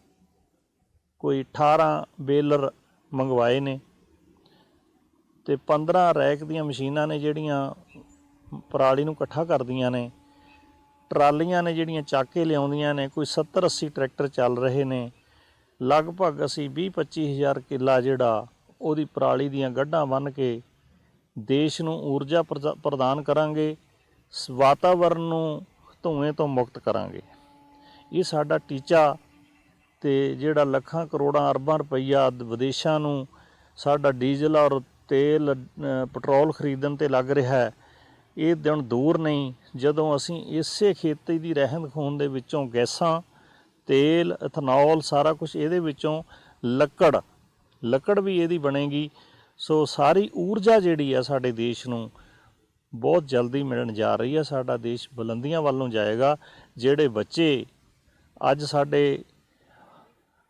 ਕੋਈ 18 ਬੇਲਰ ਮੰਗਵਾਏ ਨੇ। ਤੇ 15 ਰੈਕ ਦੀਆਂ ਮਸ਼ੀਨਾਂ ਨੇ ਜਿਹੜੀਆਂ ਪਰਾਲੀ ਨੂੰ ਇਕੱਠਾ ਕਰਦੀਆਂ ਨੇ। ਟਰਾਲੀਆਂ ਨੇ ਜਿਹੜੀਆਂ ਚੱਕ ਕੇ ਲਿਆਉਂਦੀਆਂ ਨੇ, ਕੋਈ 70 80 ਟਰੈਕਟਰ ਚੱਲ ਰਹੇ ਨੇ। ਲਗਭਗ ਅਸੀਂ 20 25 ਹਜ਼ਾਰ ਕਿੱਲਾ ਜਿਹੜਾ ਉਹਦੀ ਪਰਾਲੀ ਦੀਆਂ ਗੱਢਾਂ ਬੰਨ ਕੇ ਦੇਸ਼ ਨੂੰ ਊਰਜਾ ਪ੍ਰਦਾ- ਪ੍ਰਦਾਨ ਕਰਾਂਗੇ, ਸ- ਵਾਤਾਵਰਣ ਨੂੰ ਧੂਏ ਤੋਂ ਮੁਕਤ ਕਰਾਂਗੇ। ਇਹ ਸਾਡਾ ਟੀਚਾ ਤੇ ਜਿਹੜਾ ਲੱਖਾਂ ਕਰੋੜਾਂ ਅਰਬਾਂ ਰੁਪਈਆ ਵਿਦੇਸ਼ਾਂ ਨੂੰ ਸਾਡਾ ਡੀਜ਼ਲ ਔਰ ਤੇਲ ਪੈਟਰੋਲ ਖਰੀਦਣ ਤੇ ਲੱਗ ਰਿਹਾ ਹੈ। ਇਹ ਦਿਨ ਦੂਰ ਨਹੀਂ, ਜਦੋਂ ਅਸੀਂ ਇਸੇ ਖੇਤੀ ਦੀ ਰਹਿੰਦ ਖੂੰਹਦ ਦੇ ਵਿੱਚੋਂ ਗੈਸਾਂ, ਤੇਲ, ਇਥਨੋਲ, ਸਾਰਾ ਕੁਝ ਇਹਦੇ ਵਿੱਚੋਂ ਲੱਕੜ ਲੱਕੜ ਵੀ ਇਹਦੀ ਬਣੇਗੀ। ਸੋ ਸਾਰੀ ਊਰਜਾ ਜਿਹੜੀ ਆ ਸਾਡੇ ਦੇਸ਼ ਨੂੰ ਬਹੁਤ ਜਲਦੀ ਮਿਲਣ ਜਾ ਰਹੀ ਹੈ ਸਾਡਾ ਦੇਸ਼ ਬੁਲੰਦੀਆਂ ਵੱਲ ਨੂੰ ਜਾਏਗਾ, ਜਿਹੜੇ ਬੱਚੇ ਅੱਜ ਸਾਡੇ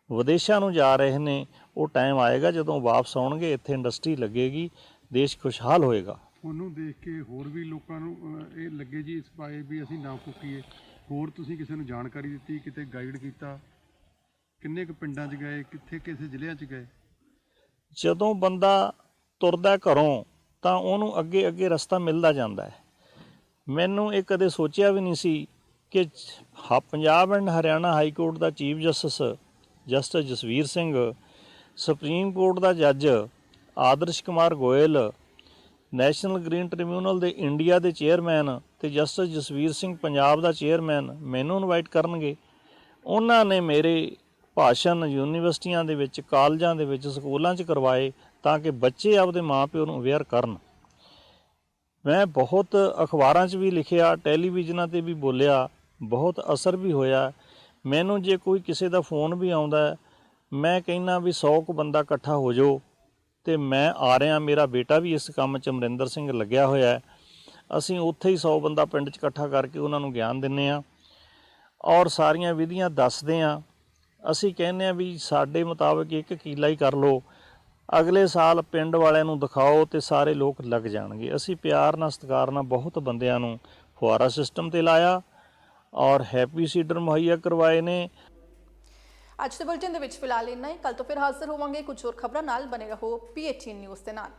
ਵਿਦੇਸ਼ਾਂ ਨੂੰ ਜਾ ਰਹੇ ਨੇ ਉਹ ਟਾਈਮ ਆਏਗਾ ਜਦੋਂ ਵਾਪਸ ਆਉਣਗੇ ਇੱਥੇ ਇੰਡਸਟਰੀ ਲੱਗੇਗੀ ਦੇਸ਼ ਖੁਸ਼ਹਾਲ ਹੋਏਗਾ। ਉਹਨੂੰ ਦੇਖ ਕੇ ਹੋਰ ਵੀ ਲੋਕਾਂ ਨੂੰ ਇਹ ਲੱਗੇ ਜੀ ਇਸ ਪਾਏ ਵੀ ਅਸੀਂ ਨਾ ਫੂਕੀਏ। ਹੋਰ ਤੁਸੀਂ ਕਿਸੇ ਨੂੰ ਜਾਣਕਾਰੀ ਦਿੱਤੀ ਕਿਤੇ ਗਾਈਡ ਕੀਤਾ? ਕਿੰਨੇ ਕੁ ਪਿੰਡਾਂ 'ਚ ਗਏ ਕਿੱਥੇ ਕਿਸੇ ਜ਼ਿਲ੍ਹਿਆਂ 'ਚ ਗਏ? ਜਦੋਂ ਬੰਦਾ ਤੁਰਦਾ ਘਰੋਂ ਤਾਂ ਉਹਨੂੰ ਅੱਗੇ ਅੱਗੇ ਰਸਤਾ ਮਿਲਦਾ ਜਾਂਦਾ ਹੈ। ਮੈਨੂੰ ਇਹ ਕਦੇ ਸੋਚਿਆ ਵੀ ਨਹੀਂ ਸੀ ਕਿ ਹ- Punjab and Haryana high court the chief justice justice Jasvir Singh supreme court ਦਾ ਜੱਜ Adarsh Kumar Goel, national green tribunal ਦੇ ਇੰਡੀਆ ਦੇ ਚੇਅਰਮੈਨ ਤੇ ਜਸਟਿਸ ਜਸਵੀਰ ਸਿੰਘ ਪੰਜਾਬ ਦਾ ਚੇਅਰਮੈਨ ਮੈਨੂੰ ਇਨਵਾਈਟ ਕਰਨਗੇ। ਉਹਨਾਂ ਨੇ ਮੇਰੇ ਭਾਸ਼ਣ ਯੂਨੀਵਰਸਿਟੀਆਂ ਦੇ ਵਿੱਚ, ਕਾਲਜਾਂ ਦੇ ਵਿੱਚ, ਸਕੂਲਾਂ 'ਚ ਕਰਵਾਏ ਤਾਂ ਕਿ ਬੱਚੇ ਆਪਦੇ ਮਾਪਿਓ ਨੂੰ ਅਵੇਅਰ ਕਰਨ। ਮੈਂ ਬਹੁਤ ਅਖਬਾਰਾਂ 'ਚ ਵੀ ਲਿਖਿਆ, ਟੈਲੀਵਿਜ਼ਨਾਂ ਤੇ ਵੀ ਬੋਲਿਆ, ਬਹੁਤ ਅਸਰ ਵੀ ਹੋਇਆ। ਮੈਨੂੰ ਜੇ ਕੋਈ ਕਿਸੇ ਦਾ ਫੋਨ ਵੀ ਆਉਂਦਾ ਮੈਂ ਕਹਿੰਨਾ ਵੀ 100 ਕੁ ਬੰਦਾ ਇਕੱਠਾ ਹੋ ਜਾਓ ਤੇ ਮੈਂ ਆ ਰਿਹਾ, ਮੇਰਾ ਬੇਟਾ ਵੀ ਇਸ ਕੰਮ 'ਚ ਅਮਰਿੰਦਰ ਸਿੰਘ ਲੱਗਿਆ ਹੋਇਆ ਅਸੀਂ ਉੱਥੇ ਹੀ 100 ਬੰਦਾ ਪਿੰਡ 'ਚ ਇਕੱਠਾ ਕਰਕੇ ਉਹਨਾਂ ਨੂੰ ਗਿਆਨ ਦਿੰਨੇ ਆ ਔਰ ਸਾਰੀਆਂ ਵਿਧੀਆਂ ਦੱਸਦੇ ਆ ਅਸੀਂ ਕਹਿੰਦੇ ਆ ਵੀ ਸਾਡੇ ਮੁਤਾਬਕ ਇੱਕ ਕੀਲਾ ਹੀ ਕਰ ਲਓ, ਅਗਲੇ ਸਾਲ ਪਿੰਡ ਵਾਲਿਆਂ ਨੂੰ ਦਿਖਾਓ ਤੇ ਸਾਰੇ ਲੋਕ ਲੱਗ ਜਾਣਗੇ। ਅਸੀਂ ਪਿਆਰ ਨਾਲ, ਸਤਿਕਾਰ ਨਾਲ ਬਹੁਤ ਬੰਦਿਆਂ ਨੂੰ ਫੁਆਰਾ ਸਿਸਟਮ ਤੇ ਲਾਇਆ ਔਰ ਹੈਪੀ ਸੀਡਰ ਮੁਹੱਈਆ ਕਰਵਾਏ ਨੇ। ਅੱਜ ਦੇ ਬੁਲਟਨ ਦੇ ਵਿੱਚ ਫਿਲਹਾਲ ਇੰਨਾ ਹੀ। ਕੱਲ ਤੋਂ ਫਿਰ ਹਾਜ਼ਰ ਹੋਵਾਂਗੇ। ਕੁਝ ਹੋਰ ਖਬਰਾਂ ਨਾਲ ਬਨੇ ਰਹੋ ਪੀਏਟੀ ਨਿਊਜ਼ ਦੇ ਨਾਲ।